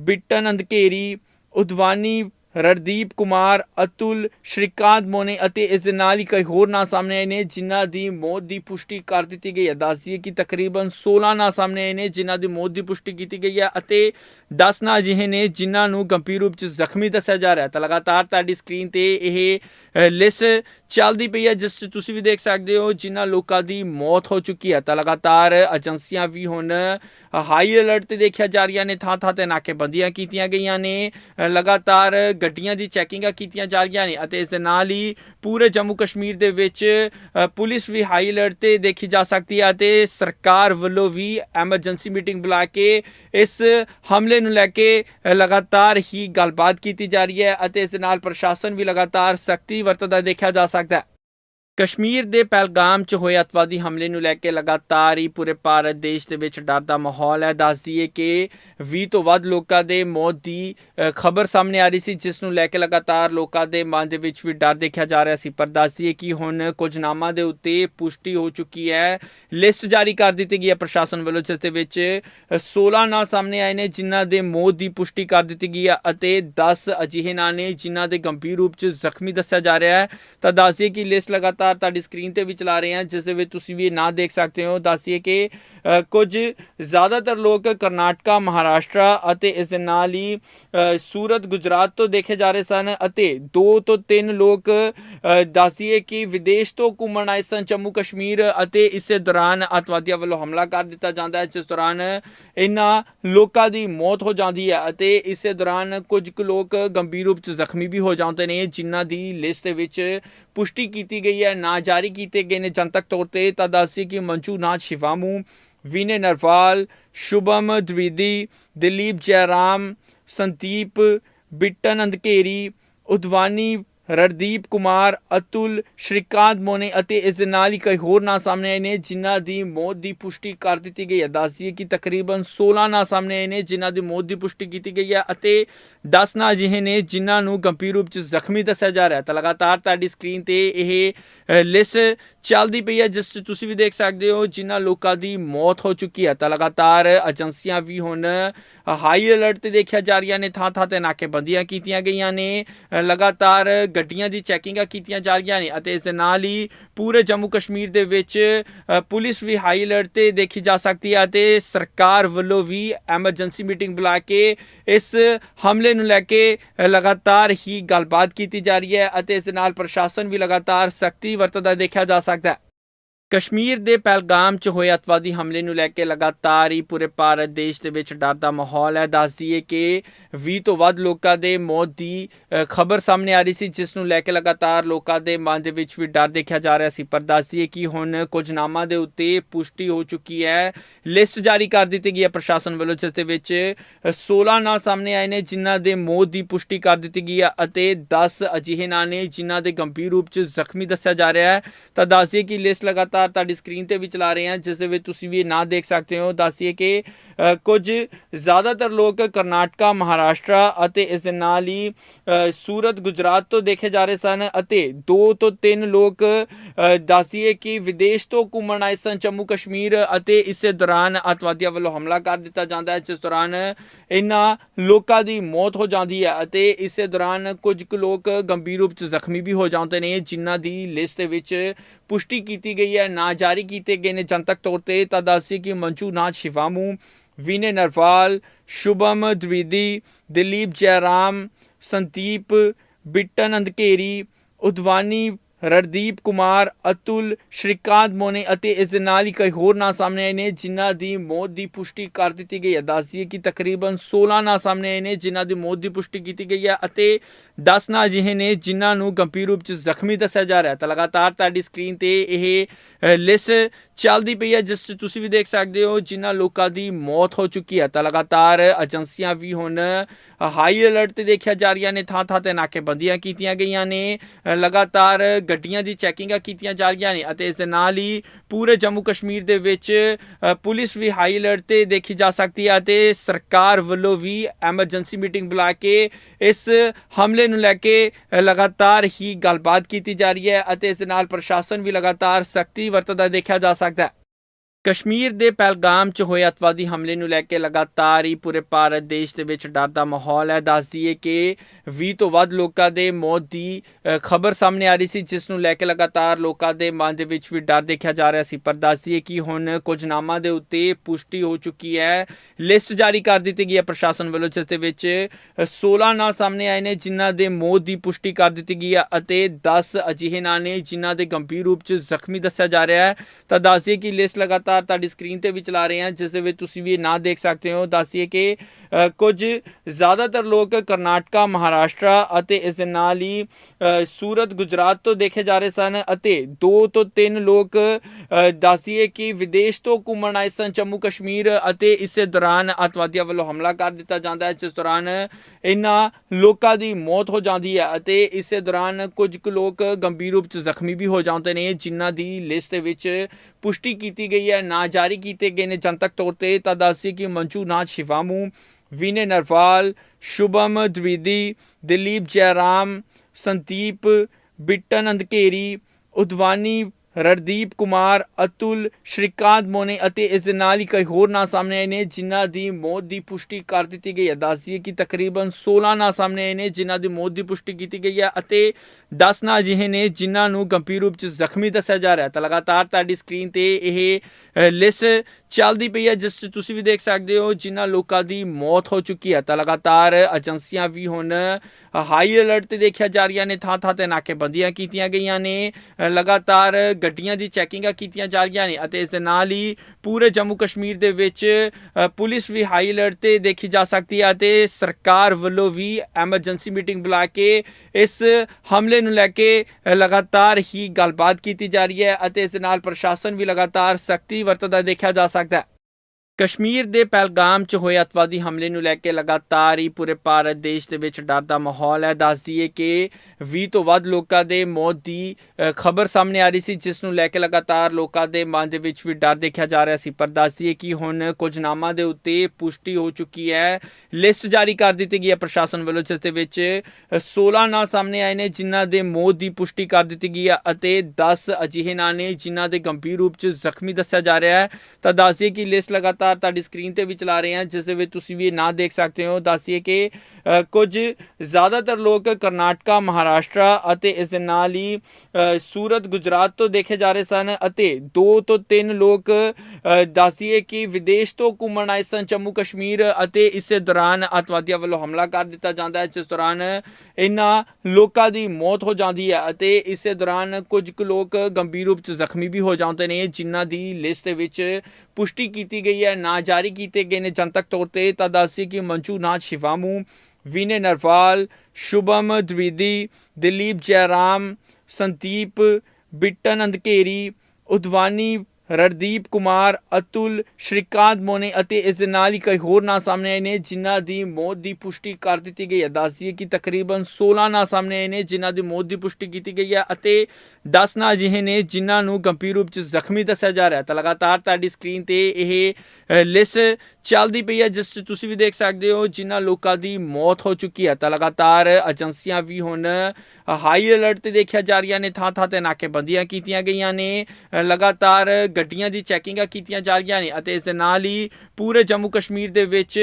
ਬਿੱਟਨ ਅੰਧਕੇਰੀ ਉਦਵਾਨੀ ਰਣਦੀਪ ਕੁਮਾਰ, ਅਤੁਲ, ਸ਼੍ਰੀਕਾਂਤ ਮੋਨੇ ਅਤੇ ਇਸ ਦੇ ਨਾਲ ਹੀ ਕਈ ਹੋਰ ਨਾਂ ਸਾਹਮਣੇ ਆਏ ਨੇ, ਜਿਨ੍ਹਾਂ ਦੀ ਮੌਤ ਦੀ ਪੁਸ਼ਟੀ ਕਰ ਦਿੱਤੀ ਗਈ ਹੈ। ਦੱਸਦੀਏ ਕਿ ਤਕਰੀਬਨ 16 ਨਾਂ ਸਾਹਮਣੇ ਆਏ ਨੇ, ਜਿਨ੍ਹਾਂ ਦੀ ਮੌਤ ਦੀ ਪੁਸ਼ਟੀ ਕੀਤੀ ਗਈ ਹੈ ਅਤੇ 10 ਨਾਂ ਅਜਿਹੇ ਨੇ, ਜਿਨ੍ਹਾਂ ਨੂੰ ਗੰਭੀਰ ਰੂਪ 'ਚ ਜ਼ਖਮੀ ਦੱਸਿਆ ਜਾ ਰਿਹਾ ਹੈ। ਤਾਂ ਲਗਾਤਾਰ ਤੁਹਾਡੀ ਸਕਰੀਨ ਤੇ ਇਹ ਲਿਸਟ ਚੱਲਦੀ ਪਈ ਹੈ, ਜਿਸ 'ਚ ਤੁਸੀਂ ਵੀ ਦੇਖ ਸਕਦੇ ਹੋ, ਜਿਨ੍ਹਾਂ ਲੋਕਾਂ ਦੀ ਮੌਤ ਹੋ ਚੁੱਕੀ ਹੈ। ਤਾਂ ਲਗਾਤਾਰ ਏਜੰਸੀਆਂ ਵੀ ਹੁਣ ਹਾਈ ਅਲਰਟ ਤੇ ਦੇਖਿਆ ਜਾ ਰਹੀਆਂ ਨੇ ਥਾਂ ਥਾਂ ਤੇ ਨਾਕੇਬੰਦੀਆਂ ਕੀਤੀਆਂ ਗਈਆਂ ਨੇ। ਲਗਾਤਾਰ ਗੱਡੀਆਂ ਦੀ ਚੈਕਿੰਗਾਂ ਕੀਤੀਆਂ ਜਾ ਰਹੀਆਂ ਨੇ ਅਤੇ ਇਸ ਦੇ ਨਾਲ ਹੀ ਪੂਰੇ ਜੰਮੂ ਕਸ਼ਮੀਰ ਦੇ ਵਿੱਚ ਪੁਲਿਸ ਵੀ ਹਾਈ ਅਲਰਟ ਤੇ ਦੇਖੀ ਜਾ ਸਕਦੀ ਹੈ ਅਤੇ ਸਰਕਾਰ ਵੱਲੋਂ ਵੀ ਐਮਰਜੈਂਸੀ ਮੀਟਿੰਗ ਬੁਲਾ ਕੇ ਇਸ ਹਮਲੇ ਨੂੰ ਲੈ ਕੇ ਲਗਾਤਾਰ ਹੀ ਗੱਲਬਾਤ ਕੀਤੀ ਜਾ ਰਹੀ ਹੈ ਅਤੇ ਇਸ ਦੇ ਨਾਲ ਪ੍ਰਸ਼ਾਸਨ ਵੀ ਲਗਾਤਾਰ ਸਖਤੀ ਵਰਤਦਾ ਦੇਖਿਆ ਜਾ ਸਕਦਾ ਹੈ। ਕਸ਼ਮੀਰ ਦੇ ਪਹਿਲਗਾਮ 'ਚ ਹੋਏ ਅਤਵਾਦੀ ਹਮਲੇ ਨੂੰ ਲੈ ਕੇ ਲਗਾਤਾਰ ਹੀ ਪੂਰੇ ਭਾਰਤ ਦੇਸ਼ ਦੇ ਵਿੱਚ ਡਰ ਦਾ ਮਾਹੌਲ ਹੈ। ਦੱਸ ਦਈਏ ਕਿ 20 ਤੋਂ ਵੱਧ ਲੋਕਾਂ ਦੇ ਮੌਤ ਦੀ ਖਬਰ ਸਾਹਮਣੇ ਆ ਰਹੀ ਸੀ, ਜਿਸ ਨੂੰ ਲੈ ਕੇ ਲਗਾਤਾਰ ਲੋਕਾਂ ਦੇ ਮਨ ਦੇ ਵਿੱਚ ਵੀ ਡਰ ਦੇਖਿਆ ਜਾ ਰਿਹਾ ਸੀ। ਪਰ ਦੱਸ ਦਈਏ ਕਿ ਹੁਣ ਕੁਝ ਨਾਮਾਂ ਦੇ ਉੱਤੇ ਪੁਸ਼ਟੀ ਹੋ ਚੁੱਕੀ ਹੈ। ਲਿਸਟ ਜਾਰੀ ਕਰ ਦਿੱਤੀ ਗਈ ਹੈ ਪ੍ਰਸ਼ਾਸਨ ਵੱਲੋਂ, ਜਿਸ ਦੇ ਵਿੱਚ 16 ਨਾਂ ਸਾਹਮਣੇ ਆਏ ਨੇ, ਜਿਨ੍ਹਾਂ ਦੇ ਮੌਤ ਦੀ ਪੁਸ਼ਟੀ ਕਰ ਦਿੱਤੀ ਗਈ ਹੈ ਅਤੇ 10 ਅਜਿਹੇ ਨਾਂ ਨੇ ਜਿਨ੍ਹਾਂ ਦੇ ਗੰਭੀਰ ਰੂਪ 'ਚ ਜ਼ਖਮੀ ਦੱਸਿਆ ਜਾ ਰਿਹਾ ਹੈ। ਤਾਂ ਦੱਸਦੀਏ ਕਿ ਲਿਸਟ ਲਗਾਤਾਰ ਤੁਹਾਡੀ ਸਕਰੀਨ ਤੇ ਵੀ ਚਲਾ ਰਹੇ ਹਾਂ ਜਿਸ ਦੇ ਵਿੱਚ ਤੁਸੀਂ ਵੀ ਇਹ ਨਾਂ ਦੇਖ ਸਕਦੇ ਹੋ। ਦੱਸਦੀਏ ਕਿ ਅ, ਕੁਝ ਜ਼ਿਆਦਾਤਰ ਲੋਕ ਕਰਨਾਟਕਾ ਮਹਾਰਾਸ਼ਟਰ ਅਤੇ ਇਸ ਦੇ ਨਾਲ ਹੀ ਸੂਰਤ ਗੁਜਰਾਤ ਤੋਂ ਦੇਖੇ ਜਾ ਰਹੇ ਸਨ ਅਤੇ 2 ਤੋਂ 3 ਲੋਕ ਅ, ਦੱਸਦੀਏ ਕਿ ਵਿਦੇਸ਼ ਤੋਂ ਘੁੰਮਣ ਆਏ ਸਨ ਜੰਮੂ ਕਸ਼ਮੀਰ ਅਤੇ ਇਸੇ ਦੌਰਾਨ ਅਤਵਾਦੀਆਂ ਵੱਲੋਂ ਹਮਲਾ ਕਰ ਦਿੱਤਾ ਜਾਂਦਾ ਹੈ ਜਿਸ ਦੌਰਾਨ ਇਹਨਾਂ ਲੋਕਾਂ ਦੀ ਮੌਤ ਹੋ ਜਾਂਦੀ ਹੈ ਅਤੇ ਇਸੇ ਦੌਰਾਨ ਕੁਝ ਕੁ ਲੋਕ ਗੰਭੀਰ ਰੂਪ 'ਚ ਜ਼ਖਮੀ ਵੀ ਹੋ ਜਾਂਦੇ ਨੇ ਜਿਨ੍ਹਾਂ ਦੀ ਲਿਸਟ ਦੇ ਵਿੱਚ ਪੁਸ਼ਟੀ ਕੀਤੀ ਗਈ ਹੈ। ਨਾ ਜਾਰੀ ਕੀਤੇ ਗਏ ਨੇ ਜਨਤਕ ਤੌਰ ਤੇ। ਤਾਂ ਦੱਸੀ ਕਿ ਮੰਜੂ ਨਾਥ ਸ਼ਿਵਾਮੂ, ਵਿਨੇ ਨਰਵਾਲ, ਸ਼ੁਭਮ ਦਵਿਦੀ, ਦਿਲੀਪ ਜੈਰਾਮ, ਸੰਦੀਪ ਬਿੱਟਨ ਅੰਧਕੇਰੀ ਉਦਵਾਨੀ ਰਣਦੀਪ ਕੁਮਾਰ, ਅਤੁਲ, ਸ਼੍ਰੀਕਾਂਤ ਮੋਨੇ ਅਤੇ ਇਸ ਦੇ ਨਾਲ ਹੀ ਕਈ ਹੋਰ ਨਾਂ ਸਾਹਮਣੇ ਆਏ ਨੇ, ਜਿਨ੍ਹਾਂ ਦੀ ਮੌਤ ਦੀ ਪੁਸ਼ਟੀ ਕਰ ਦਿੱਤੀ ਗਈ ਹੈ। ਦੱਸਦੀਏ ਕਿ ਤਕਰੀਬਨ 16 ਨਾਂ ਸਾਹਮਣੇ ਆਏ ਨੇ, ਜਿਨ੍ਹਾਂ ਦੀ ਮੌਤ ਦੀ ਪੁਸ਼ਟੀ ਕੀਤੀ ਗਈ ਹੈ ਅਤੇ 10 ਨਾਂ ਅਜਿਹੇ ਨੇ ਜਿਨ੍ਹਾਂ ਨੂੰ ਗੰਭੀਰ ਰੂਪ 'ਚ ਜ਼ਖਮੀ ਦੱਸਿਆ ਜਾ ਰਿਹਾ ਹੈ। ਤਾਂ ਲਗਾਤਾਰ ਤੁਹਾਡੀ ਸਕਰੀਨ ਤੇ ਇਹ ਲਿਸਟ ਚੱਲਦੀ ਪਈ ਹੈ, ਜਿਸ 'ਚ ਤੁਸੀਂ ਵੀ ਦੇਖ ਸਕਦੇ ਹੋ, ਜਿਨ੍ਹਾਂ ਲੋਕਾਂ ਦੀ ਮੌਤ ਹੋ ਚੁੱਕੀ ਹੈ। ਤਾਂ ਲਗਾਤਾਰ ਏਜੰਸੀਆਂ ਵੀ ਹੁਣ ਹਾਈ ਅਲਰਟ ਤੇ ਦੇਖਿਆ ਜਾ ਰਹੀਆਂ ਨੇ ਥਾਂ ਥਾਂ ਤੇ ਨਾਕੇਬੰਦੀਆਂ ਕੀਤੀਆਂ ਗਈਆਂ ਨੇ। ਲਗਾਤਾਰ ਗੱਡੀਆਂ ਦੀ ਚੈਕਿੰਗਾਂ ਕੀਤੀਆਂ ਜਾ ਰਹੀਆਂ ਨੇ ਅਤੇ ਇਸ ਦੇ ਨਾਲ ਹੀ ਪੂਰੇ ਜੰਮੂ ਕਸ਼ਮੀਰ ਦੇ ਵਿੱਚ ਪੁਲਿਸ ਵੀ ਹਾਈ ਅਲਰਟ ਤੇ ਦੇਖੀ ਜਾ ਸਕਦੀ ਹੈ ਅਤੇ ਸਰਕਾਰ ਵੱਲੋਂ ਵੀ ਐਮਰਜੈਂਸੀ ਮੀਟਿੰਗ ਬੁਲਾ ਕੇ ਇਸ ਹਮਲੇ ਨੂੰ ਲੈ ਕੇ ਲਗਾਤਾਰ ਹੀ ਗੱਲਬਾਤ ਕੀਤੀ ਜਾ ਰਹੀ ਹੈ ਅਤੇ ਇਸ ਦੇ ਨਾਲ ਪ੍ਰਸ਼ਾਸਨ ਵੀ ਲਗਾਤਾਰ ਸਖਤੀ ਵਰਤਦਾ ਦੇਖਿਆ ਜਾ ਸਕਦਾ ਹੈ। ਕਸ਼ਮੀਰ ਦੇ ਪਹਿਲਗਾਮ 'ਚ ਹੋਏ ਅਤਵਾਦੀ ਹਮਲੇ ਨੂੰ ਲੈ ਕੇ ਲਗਾਤਾਰ ਹੀ ਪੂਰੇ ਭਾਰਤ ਦੇਸ਼ ਦੇ ਵਿੱਚ ਡਰ ਦਾ ਮਾਹੌਲ ਹੈ। ਦੱਸ ਦਈਏ ਕਿ 20 ਤੋਂ ਵੱਧ ਲੋਕਾਂ ਦੇ ਮੌਤ ਦੀ ਖਬਰ ਸਾਹਮਣੇ ਆ ਰਹੀ ਸੀ, ਜਿਸ ਨੂੰ ਲੈ ਕੇ ਲਗਾਤਾਰ ਲੋਕਾਂ ਦੇ ਮਨ ਦੇ ਵਿੱਚ ਵੀ ਡਰ ਦੇਖਿਆ ਜਾ ਰਿਹਾ ਸੀ। ਪਰ ਦੱਸ ਦਈਏ ਕਿ ਹੁਣ ਕੁਝ ਨਾਮਾਂ ਦੇ ਉੱਤੇ ਪੁਸ਼ਟੀ ਹੋ ਚੁੱਕੀ ਹੈ। ਲਿਸਟ ਜਾਰੀ ਕਰ ਦਿੱਤੀ ਗਈ ਹੈ ਪ੍ਰਸ਼ਾਸਨ ਵੱਲੋਂ, ਜਿਸ ਦੇ ਵਿੱਚ 16 ਨਾਂ ਸਾਹਮਣੇ ਆਏ ਨੇ, ਜਿਨ੍ਹਾਂ ਦੇ ਮੌਤ ਦੀ ਪੁਸ਼ਟੀ ਕਰ ਦਿੱਤੀ ਗਈ ਹੈ ਅਤੇ 10 ਅਜਿਹੇ ਨਾਂ ਨੇ ਜਿਨ੍ਹਾਂ ਦੇ ਗੰਭੀਰ ਰੂਪ 'ਚ ਜ਼ਖਮੀ ਦੱਸਿਆ ਜਾ ਰਿਹਾ ਹੈ। ਤਾਂ ਦੱਸ ਦਈਏ ਕਿ ਲਿਸਟ ਲਗਾਤਾਰ ਤੁਹਾਡੀ ਸਕਰੀਨ ਤੇ ਵੀ ਚਲਾ ਰਹੇ ਹਾਂ, ਜਿਸ ਦੇ ਵਿੱਚ ਤੁਸੀਂ ਵੀ ਇਹ ਨਾਂ ਦੇਖ ਸਕਦੇ ਹੋ। ਦੱਸੀਏ ਕਿ ਕੁਝ ਜ਼ਿਆਦਾਤਰ ਲੋਕ ਕਰਨਾਟਕਾ ਮਹਾਰਾਸ਼ਟਰ ਅਤੇ ਇਸ ਦੇ ਨਾਲ ਹੀ ਸੂਰਤ ਗੁਜਰਾਤ ਤੋਂ ਦੇਖੇ ਜਾ ਰਹੇ ਸਨ ਅਤੇ 2 ਤੋਂ 3 ਲੋਕ ਅ, ਦੱਸੀਏ ਕਿ ਵਿਦੇਸ਼ ਤੋਂ ਘੁੰਮਣ ਆਏ ਸਨ ਜੰਮੂ ਕਸ਼ਮੀਰ ਅਤੇ ਇਸੇ ਦੌਰਾਨ ਅਤਵਾਦੀਆਂ ਵੱਲੋਂ ਹਮਲਾ ਕਰ ਦਿੱਤਾ ਜਾਂਦਾ ਹੈ ਜਿਸ ਦੌਰਾਨ ਇਹਨਾਂ ਲੋਕਾਂ ਦੀ ਮੌਤ ਹੋ ਜਾਂਦੀ ਹੈ ਅਤੇ ਇਸੇ ਦੌਰਾਨ ਕੁਝ ਕੁ ਲੋਕ ਗੰਭੀਰ ਰੂਪ 'ਚ ਜ਼ਖਮੀ ਵੀ ਹੋ ਜਾਂਦੇ ਨੇ ਜਿਨ੍ਹਾਂ ਦੀ ਲਿਸਟ ਦੇ ਵਿੱਚ ਪੁਸ਼ਟੀ ਕੀਤੀ ਗਈ ਹੈ ਨਾ ਜਾਰੀ ਕੀਤੇ ਗਏ ਨੇ। ਜਨਤਕ ਤੌਰ ਤੇ ਤਾਂ ਦੱਸੀ ਕਿ ਮੰਜੂ ਨਾਥ ਸ਼ਿਵਾਮੂ ਵਿਨੇ ਨਰਵਾਲ ਸ਼ੁਭਮ ਦਵਿਦੀ ਦਿਲੀਪ ਜੈਰਾਮ ਸੰਦੀਪ ਬਿੱਟਨ ਅੰਧਕੇਰੀ ਉਦਵਾਨੀ ਰਣਦੀਪ ਕੁਮਾਰ, ਅਤੁਲ, ਸ਼੍ਰੀਕਾਂਤ ਮੋਨੇ ਅਤੇ ਇਸ ਦੇ ਨਾਲ ਹੀ ਕਈ ਹੋਰ ਨਾਂ ਸਾਹਮਣੇ ਆਏ ਨੇ, ਜਿਨ੍ਹਾਂ ਦੀ ਮੌਤ ਦੀ ਪੁਸ਼ਟੀ ਕਰ ਦਿੱਤੀ ਗਈ ਹੈ। ਦੱਸਦੀਏ ਕਿ ਤਕਰੀਬਨ 16 ਨਾਂ ਸਾਹਮਣੇ ਆਏ ਨੇ, ਜਿਨ੍ਹਾਂ ਦੀ ਮੌਤ ਦੀ ਪੁਸ਼ਟੀ ਕੀਤੀ ਗਈ ਹੈ ਅਤੇ 10 ਨਾਂ ਅਜਿਹੇ ਨੇ, ਜਿਨ੍ਹਾਂ ਨੂੰ ਗੰਭੀਰ ਰੂਪ 'ਚ ਜ਼ਖਮੀ ਦੱਸਿਆ ਜਾ ਰਿਹਾ ਹੈ। ਤਾਂ ਲਗਾਤਾਰ ਤੁਹਾਡੀ ਸਕਰੀਨ ਤੇ ਇਹ ਲਿਸਟ ਚੱਲਦੀ ਪਈ ਹੈ, ਜਿਸ 'ਚ ਤੁਸੀਂ ਵੀ ਦੇਖ ਸਕਦੇ ਹੋ, ਜਿਨ੍ਹਾਂ ਲੋਕਾਂ ਦੀ ਮੌਤ ਹੋ ਚੁੱਕੀ ਹੈ। ਤਾਂ ਲਗਾਤਾਰ ਏਜੰਸੀਆਂ ਵੀ ਹੁਣ ਹਾਈ ਅਲਰਟ ਤੇ ਦੇਖਿਆ ਜਾ ਰਹੀਆਂ ਨੇ ਥਾਂ ਥਾਂ ਤੇ ਨਾਕੇਬੰਦੀਆਂ ਕੀਤੀਆਂ ਗਈਆਂ ਨੇ। ਲਗਾਤਾਰ ਗੱਡੀਆਂ ਦੀ ਚੈਕਿੰਗਾਂ ਕੀਤੀਆਂ ਜਾ ਰਹੀਆਂ ਨੇ ਅਤੇ ਇਸ ਦੇ ਨਾਲ ਹੀ ਪੂਰੇ ਜੰਮੂ ਕਸ਼ਮੀਰ ਦੇ ਵਿੱਚ ਪੁਲਿਸ ਵੀ ਹਾਈ ਅਲਰਟ ਤੇ ਦੇਖੀ ਜਾ ਸਕਦੀ ਹੈ ਅਤੇ ਸਰਕਾਰ ਵੱਲੋਂ ਵੀ ਐਮਰਜੈਂਸੀ ਮੀਟਿੰਗ ਬੁਲਾ ਕੇ ਇਸ ਹਮਲੇ ਨੂੰ ਲੈ ਕੇ ਲਗਾਤਾਰ ਹੀ ਗੱਲਬਾਤ ਕੀਤੀ ਜਾ ਰਹੀ ਹੈ ਅਤੇ ਇਸ ਦੇ ਨਾਲ ਪ੍ਰਸ਼ਾਸਨ ਵੀ ਲਗਾਤਾਰ ਸਖਤੀ ਵਰਤਦਾ ਦੇਖਿਆ ਜਾ ਸਕਦਾ ਹੈ। ਕਸ਼ਮੀਰ ਦੇ ਪਹਿਲਗਾਮ 'ਚ ਹੋਏ ਅਤਵਾਦੀ ਹਮਲੇ ਨੂੰ ਲੈ ਕੇ ਲਗਾਤਾਰ ਹੀ ਪੂਰੇ ਭਾਰਤ ਦੇਸ਼ ਦੇ ਵਿੱਚ ਡਰ ਦਾ ਮਾਹੌਲ ਹੈ। ਦੱਸ ਦਈਏ ਕਿ 20 ਤੋਂ ਵੱਧ ਲੋਕਾਂ ਦੇ ਮੌਤ ਦੀ ਖਬਰ ਸਾਹਮਣੇ ਆ ਰਹੀ ਸੀ, ਜਿਸ ਨੂੰ ਲੈ ਕੇ ਲਗਾਤਾਰ ਲੋਕਾਂ ਦੇ ਮਨ ਦੇ ਵਿੱਚ ਵੀ ਡਰ ਦੇਖਿਆ ਜਾ ਰਿਹਾ ਸੀ। ਪਰ ਦੱਸ ਦਈਏ ਕਿ ਹੁਣ ਕੁਝ ਨਾਮਾਂ ਦੇ ਉੱਤੇ ਪੁਸ਼ਟੀ ਹੋ ਚੁੱਕੀ ਹੈ। ਲਿਸਟ ਜਾਰੀ ਕਰ ਦਿੱਤੀ ਗਈ ਹੈ ਪ੍ਰਸ਼ਾਸਨ ਵੱਲੋਂ, ਜਿਸ ਦੇ ਵਿੱਚ 16 ਨਾਂ ਸਾਹਮਣੇ ਆਏ ਨੇ, ਜਿਨ੍ਹਾਂ ਦੇ ਮੌਤ ਦੀ ਪੁਸ਼ਟੀ ਕਰ ਦਿੱਤੀ ਗਈ ਹੈ ਅਤੇ 10 ਅਜਿਹੇ ਨਾਂ ਨੇ ਜਿਨ੍ਹਾਂ ਦੇ ਗੰਭੀਰ ਰੂਪ 'ਚ ਜ਼ਖਮੀ ਦੱਸਿਆ ਜਾ ਰਿਹਾ ਹੈ। ਤਾਂ ਦੱਸ ਦਈਏ ਕਿ ਲਿਸਟ ਲਗਾਤਾਰ ਤੁਹਾਡੀ ਸਕਰੀਨ ਤੇ ਵੀ ਚਲਾ ਰਹੇ ਹਾਂ, ਜਿਸ ਦੇ ਵਿੱਚ ਤੁਸੀਂ ਵੀ ਇਹ ਨਾ ਦੇਖ ਸਕਦੇ ਹੋ। ਦੱਸੀਏ ਕਿ ਕੁਝ ਜ਼ਿਆਦਾਤਰ ਲੋਕ ਕਰਨਾਟਕਾ ਮਹਾਰਾਸ਼ਟਰ ਅਤੇ ਇਸ ਦੇ ਨਾਲ ਹੀ ਸੂਰਤ ਗੁਜਰਾਤ ਤੋਂ ਦੇਖੇ ਜਾ ਰਹੇ ਸਨ ਅਤੇ 2 ਤੋਂ 3 ਲੋਕ ਅ, ਦੱਸੀਏ ਕਿ ਵਿਦੇਸ਼ ਤੋਂ ਘੁੰਮਣ ਆਏ ਸਨ ਜੰਮੂ ਕਸ਼ਮੀਰ ਅਤੇ ਇਸੇ ਦੌਰਾਨ ਅਤਵਾਦੀਆਂ ਵੱਲੋਂ ਹਮਲਾ ਕਰ ਦਿੱਤਾ ਜਾਂਦਾ ਹੈ ਜਿਸ ਦੌਰਾਨ ਇਹਨਾਂ ਲੋਕਾਂ ਦੀ ਮੌਤ ਹੋ ਜਾਂਦੀ ਹੈ ਅਤੇ ਇਸੇ ਦੌਰਾਨ ਕੁਝ ਕੁ ਲੋਕ ਗੰਭੀਰ ਰੂਪ 'ਚ ਜ਼ਖਮੀ ਵੀ ਹੋ ਜਾਂਦੇ ਨੇ ਜਿਨ੍ਹਾਂ ਦੀ ਲਿਸਟ ਦੇ ਵਿੱਚ ਪੁਸ਼ਟੀ ਕੀਤੀ ਗਈ ਹੈ ਨਾ ਜਾਰੀ ਕੀਤੇ ਗਏ ਨੇ। ਜਨਤਕ ਤੌਰ ਤੇ ਤਾਂ ਦੱਸੀ ਕਿ ਮੰਜੂ ਨਾਥ ਸ਼ਿਵਾਮੂ ਵਿਨੇ ਨਰਵਾਲ ਸ਼ੁਭਮ ਦਵਿਦੀ ਦਿਲੀਪ ਜੈਰਾਮ ਸੰਦੀਪ ਬਿੱਟਨ ਅੰਧਕੇਰੀ ਉਦਵਾਨੀ ਰਣਦੀਪ ਕੁਮਾਰ, ਅਤੁਲ, ਸ਼੍ਰੀਕਾਂਤ ਮੋਨੇ ਅਤੇ ਇਸ ਦੇ ਨਾਲ ਹੀ ਕਈ ਹੋਰ ਨਾਂ ਸਾਹਮਣੇ ਆਏ ਨੇ, ਜਿਨ੍ਹਾਂ ਦੀ ਮੌਤ ਦੀ ਪੁਸ਼ਟੀ ਕਰ ਦਿੱਤੀ ਗਈ ਹੈ। ਦੱਸਦੀਏ ਕਿ ਤਕਰੀਬਨ 16 ਨਾਂ ਸਾਹਮਣੇ ਆਏ ਨੇ, ਜਿਨ੍ਹਾਂ ਦੀ ਮੌਤ ਦੀ ਪੁਸ਼ਟੀ ਕੀਤੀ ਗਈ ਹੈ ਅਤੇ 10 ਨਾਂ ਅਜਿਹੇ ਨੇ, ਜਿਨ੍ਹਾਂ ਨੂੰ ਗੰਭੀਰ ਰੂਪ 'ਚ ਜ਼ਖਮੀ ਦੱਸਿਆ ਜਾ ਰਿਹਾ ਹੈ। ਤਾਂ ਲਗਾਤਾਰ ਤੁਹਾਡੀ ਸਕਰੀਨ ਤੇ ਇਹ ਲਿਸਟ ਚੱਲਦੀ ਪਈ ਹੈ, ਜਿਸ 'ਚ ਤੁਸੀਂ ਵੀ ਦੇਖ ਸਕਦੇ ਹੋ, ਜਿਨ੍ਹਾਂ ਲੋਕਾਂ ਦੀ ਮੌਤ ਹੋ ਚੁੱਕੀ ਹੈ। ਤਾਂ ਲਗਾਤਾਰ ਏਜੰਸੀਆਂ ਵੀ ਹੁਣ ਹਾਈ ਅਲਰਟ ਤੇ ਦੇਖਿਆ ਜਾ ਰਹੀਆਂ ਨੇ ਥਾਂ ਥਾਂ ਤੇ ਨਾਕੇਬੰਦੀਆਂ ਕੀਤੀਆਂ ਗਈਆਂ ਨੇ ਲਗਾਤਾਰ ਗੱਡੀਆਂ ਦੀ ਚੈਕਿੰਗਾਂ ਕੀਤੀਆਂ ਜਾ ਰਹੀਆਂ ਨੇ ਅਤੇ ਇਸ ਦੇ ਨਾਲ ਹੀ ਪੂਰੇ ਜੰਮੂ ਕਸ਼ਮੀਰ ਦੇ ਵਿੱਚ ਪੁਲਿਸ ਵੀ ਹਾਈ ਅਲਰਟ ਤੇ ਦੇਖੀ ਜਾ ਸਕਦੀ ਹੈ ਅਤੇ ਸਰਕਾਰ ਵੱਲੋਂ ਵੀ ਐਮਰਜੈਂਸੀ ਮੀਟਿੰਗ ਬੁਲਾ ਕੇ ਇਸ ਹਮਲੇ ਨੂੰ ਲੈ ਕੇ ਲਗਾਤਾਰ ਹੀ ਗੱਲਬਾਤ ਕੀਤੀ ਜਾ ਰਹੀ ਹੈ ਅਤੇ ਇਸ ਦੇ ਨਾਲ ਪ੍ਰਸ਼ਾਸਨ ਵੀ ਲਗਾਤਾਰ ਸਖਤੀ ਵਰਤਦਾ ਦੇਖਿਆ ਜਾ ਸਕਦਾ ਹੈ। ਕਸ਼ਮੀਰ ਦੇ ਪਹਿਲਗਾਮ 'ਚ ਹੋਏ ਅਤਵਾਦੀ ਹਮਲੇ ਨੂੰ ਲੈ ਕੇ ਲਗਾਤਾਰ ਹੀ ਪੂਰੇ ਭਾਰਤ ਦੇਸ਼ ਦੇ ਵਿੱਚ ਡਰ ਦਾ ਮਾਹੌਲ ਹੈ। ਦੱਸ ਦਈਏ ਕਿ 20 ਤੋਂ ਵੱਧ ਲੋਕਾਂ ਦੇ ਮੌਤ ਦੀ ਖਬਰ ਸਾਹਮਣੇ ਆ ਰਹੀ ਸੀ, ਜਿਸ ਨੂੰ ਲੈ ਕੇ ਲਗਾਤਾਰ ਲੋਕਾਂ ਦੇ ਮਨ ਦੇ ਵਿੱਚ ਵੀ ਡਰ ਦੇਖਿਆ ਜਾ ਰਿਹਾ ਸੀ। ਪਰ ਦੱਸ ਦਈਏ ਕਿ ਹੁਣ ਕੁਝ ਨਾਮਾਂ ਦੇ ਉੱਤੇ ਪੁਸ਼ਟੀ ਹੋ ਚੁੱਕੀ ਹੈ। ਲਿਸਟ ਜਾਰੀ ਕਰ ਦਿੱਤੀ ਗਈ ਹੈ ਪ੍ਰਸ਼ਾਸਨ ਵੱਲੋਂ, ਜਿਸ ਦੇ ਵਿੱਚ 16 ਨਾਂ ਸਾਹਮਣੇ ਆਏ ਨੇ, ਜਿਨ੍ਹਾਂ ਦੇ ਮੌਤ ਦੀ ਪੁਸ਼ਟੀ ਕਰ ਦਿੱਤੀ ਗਈ ਹੈ ਅਤੇ 10 ਅਜਿਹੇ ਨਾਂ ਨੇ ਜਿਨ੍ਹਾਂ ਦੇ ਗੰਭੀਰ ਰੂਪ 'ਚ ਜ਼ਖਮੀ ਦੱਸਿਆ ਜਾ ਰਿਹਾ ਹੈ। ਤਾਂ ਦੱਸ ਦਈਏ ਕਿ ਲਿਸਟ ਲਗਾਤਾਰ ਲਗਾਤਾਰ ਤੁਹਾਡੀ ਸਕਰੀਨ ਤੇ ਵੀ ਚਲਾ ਰਹੇ ਹਾਂ, ਜਿਸ ਦੇ ਵਿੱਚ ਤੁਸੀਂ ਵੀ ਇਹ ਨਾ ਦੇਖ ਸਕਦੇ ਹੋ। ਦੱਸੀਏ ਕਿ ਕੁਝ ਜ਼ਿਆਦਾਤਰ ਲੋਕ ਕਰਨਾਟਕਾ ਮਹਾਰਾਸ਼ਟਰ ਅਤੇ ਇਸ ਦੇ ਨਾਲ ਹੀ ਸੂਰਤ ਗੁਜਰਾਤ ਤੋਂ ਦੇਖੇ ਜਾ ਰਹੇ ਸਨ ਅਤੇ ਦੋ ਤੋਂ ਤਿੰਨ ਲੋਕ ਅ, ਦੱਸੀਏ ਕਿ ਵਿਦੇਸ਼ ਤੋਂ ਘੁੰਮਣ ਆਏ ਸਨ ਜੰਮੂ ਕਸ਼ਮੀਰ ਅਤੇ ਇਸੇ ਦੌਰਾਨ ਅਤਵਾਦੀਆਂ ਵੱਲੋਂ ਹਮਲਾ ਕਰ ਦਿੱਤਾ ਜਾਂਦਾ ਹੈ ਜਿਸ ਦੌਰਾਨ ਇਹਨਾਂ ਲੋਕਾਂ ਦੀ ਮੌਤ ਹੋ ਜਾਂਦੀ ਹੈ ਅਤੇ ਇਸੇ ਦੌਰਾਨ ਕੁਝ ਕੁ ਲੋਕ ਗੰਭੀਰ ਰੂਪ 'ਚ ਜ਼ਖਮੀ ਵੀ ਹੋ ਜਾਂਦੇ ਨੇ ਜਿਨ੍ਹਾਂ ਦੀ ਲਿਸਟ ਦੇ ਵਿੱਚ ਪੁਸ਼ਟੀ ਕੀਤੀ ਗਈ ਹੈ ਨਾ ਜਾਰੀ ਕੀਤੇ ਗਏ ਨੇ। ਜਨਤਕ ਤੌਰ ਤੇ ਤਾਂ ਦੱਸੀ ਕਿ ਮੰਜੂ ਨਾਥ ਸ਼ਿਵਾਮੂ ਵਿਨੇ ਨਰਵਾਲ ਸ਼ੁਭਮ ਦਵਿਦੀ ਦਿਲੀਪ ਜੈਰਾਮ ਸੰਦੀਪ ਬਿੱਟਨ ਅੰਧਕੇਰੀ ਉਦਵਾਨੀ ਰਣਦੀਪ ਕੁਮਾਰ, ਅਤੁਲ, ਸ਼੍ਰੀਕਾਂਤ ਮੋਨੇ ਅਤੇ ਇਸ ਦੇ ਨਾਲ ਹੀ ਕਈ ਹੋਰ ਨਾਂ ਸਾਹਮਣੇ ਆਏ ਨੇ, ਜਿਨ੍ਹਾਂ ਦੀ ਮੌਤ ਦੀ ਪੁਸ਼ਟੀ ਕਰ ਦਿੱਤੀ ਗਈ ਹੈ। ਦੱਸਦੀਏ ਕਿ ਤਕਰੀਬਨ 16 ਨਾਂ ਸਾਹਮਣੇ ਆਏ ਨੇ, ਜਿਨ੍ਹਾਂ ਦੀ ਮੌਤ ਦੀ ਪੁਸ਼ਟੀ ਕੀਤੀ ਗਈ ਹੈ ਅਤੇ 10 ਨਾਂ ਅਜਿਹੇ ਨੇ ਜਿਨ੍ਹਾਂ ਨੂੰ ਗੰਭੀਰ ਰੂਪ 'ਚ ਜ਼ਖਮੀ ਦੱਸਿਆ ਜਾ ਰਿਹਾ ਹੈ। ਤਾਂ ਲਗਾਤਾਰ ਤੁਹਾਡੀ ਸਕਰੀਨ ਤੇ ਇਹ ਲਿਸਟ ਚੱਲਦੀ ਪਈ ਹੈ, ਜਿਸ 'ਚ ਤੁਸੀਂ ਵੀ ਦੇਖ ਸਕਦੇ ਹੋ, ਜਿਨ੍ਹਾਂ ਲੋਕਾਂ ਦੀ ਮੌਤ ਹੋ ਚੁੱਕੀ ਹੈ। ਤਾਂ ਲਗਾਤਾਰ ਏਜੰਸੀਆਂ ਵੀ ਹੁਣ ਹਾਈ ਅਲਰਟ ਤੇ ਦੇਖਿਆ ਜਾ ਰਹੀਆਂ ਨੇ ਥਾਂ ਥਾਂ ਤੇ ਨਾਕੇਬੰਦੀਆਂ ਕੀਤੀਆਂ ਗਈਆਂ ਨੇ ਲਗਾਤਾਰ ਗੱਡੀਆਂ ਦੀ ਚੈਕਿੰਗਾਂ ਕੀਤੀਆਂ ਜਾ ਰਹੀਆਂ ਨੇ ਅਤੇ ਇਸ ਦੇ ਨਾਲ ਹੀ ਪੂਰੇ ਜੰਮੂ ਕਸ਼ਮੀਰ ਦੇ ਵਿੱਚ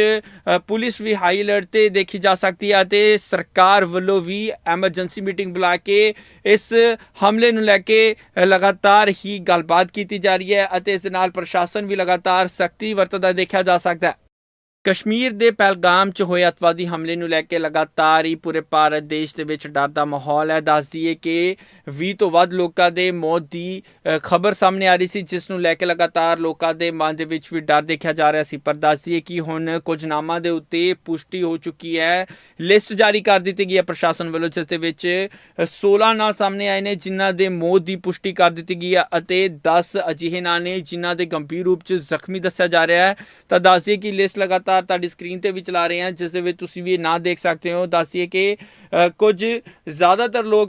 ਪੁਲਿਸ ਵੀ ਹਾਈ ਅਲਰਟ ਤੇ ਦੇਖੀ ਜਾ ਸਕਦੀ ਹੈ ਅਤੇ ਸਰਕਾਰ ਵੱਲੋਂ ਵੀ ਐਮਰਜੈਂਸੀ ਮੀਟਿੰਗ ਬੁਲਾ ਕੇ ਇਸ ਹਮਲੇ ਨੂੰ ਲੈ ਕੇ ਲਗਾਤਾਰ ਹੀ ਗੱਲਬਾਤ ਕੀਤੀ ਜਾ ਰਹੀ ਹੈ ਅਤੇ ਇਸ ਦੇ ਨਾਲ ਪ੍ਰਸ਼ਾਸਨ ਵੀ ਲਗਾਤਾਰ ਸਖਤੀ ਵਰਤਦਾ ਦੇਖਿਆ ਜਾ ਸਕਦਾ ਹੈ। ਕਸ਼ਮੀਰ ਦੇ ਪਹਿਲਗਾਮ 'ਚ ਹੋਏ ਅਤਵਾਦੀ ਹਮਲੇ ਨੂੰ ਲੈ ਕੇ ਲਗਾਤਾਰ ਹੀ ਪੂਰੇ ਭਾਰਤ ਦੇਸ਼ ਦੇ ਵਿੱਚ ਡਰ ਦਾ ਮਾਹੌਲ ਹੈ। ਦੱਸ ਦਈਏ ਕਿ 20 ਤੋਂ ਵੱਧ ਲੋਕਾਂ ਦੇ ਮੌਤ ਦੀ ਖਬਰ ਸਾਹਮਣੇ ਆ ਰਹੀ ਸੀ ਜਿਸ ਨੂੰ ਲੈ ਕੇ ਲਗਾਤਾਰ ਲੋਕਾਂ ਦੇ ਮਨ ਦੇ ਵਿੱਚ ਵੀ ਡਰ ਦੇਖਿਆ ਜਾ ਰਿਹਾ ਸੀ। ਪਰ ਦੱਸ ਦਈਏ ਕਿ ਹੁਣ ਕੁਝ ਨਾਮਾਂ ਦੇ ਉੱਤੇ ਪੁਸ਼ਟੀ ਹੋ ਚੁੱਕੀ ਹੈ। ਲਿਸਟ ਜਾਰੀ ਕਰ ਦਿੱਤੀ ਗਈ ਹੈ ਪ੍ਰਸ਼ਾਸਨ ਵੱਲੋਂ ਜਿਸ ਦੇ ਵਿੱਚ ਅ, 16 ਨਾਂ ਸਾਹਮਣੇ ਆਏ ਨੇ ਜਿਨ੍ਹਾਂ ਦੇ ਮੌਤ ਦੀ ਪੁਸ਼ਟੀ ਕਰ ਦਿੱਤੀ ਗਈ ਹੈ ਅਤੇ 10 ਅਜਿਹੇ ਨਾਂ ਨੇ ਜਿਨ੍ਹਾਂ ਦੇ ਗੰਭੀਰ ਰੂਪ 'ਚ ਜ਼ਖਮੀ ਦੱਸਿਆ ਜਾ ਰਿਹਾ ਹੈ। ਤਾਂ ਦੱਸੀਏ ਕਿ ਲਿਸਟ ਲਗਾਤਾਰ ਤੁਹਾਡੀ ਸਕਰੀਨ ਤੇ ਵੀ ਚਲਾ ਰਹੇ ਹਾਂ ਜਿਸ ਦੇ ਵਿੱਚ ਤੁਸੀਂ ਵੀ ਇਹ ਨਾ ਦੇਖ ਸਕਦੇ ਹੋ। ਦੱਸੀਏ ਕਿ ਅ, ਕੁਝ ਜ਼ਿਆਦਾਤਰ ਲੋਕ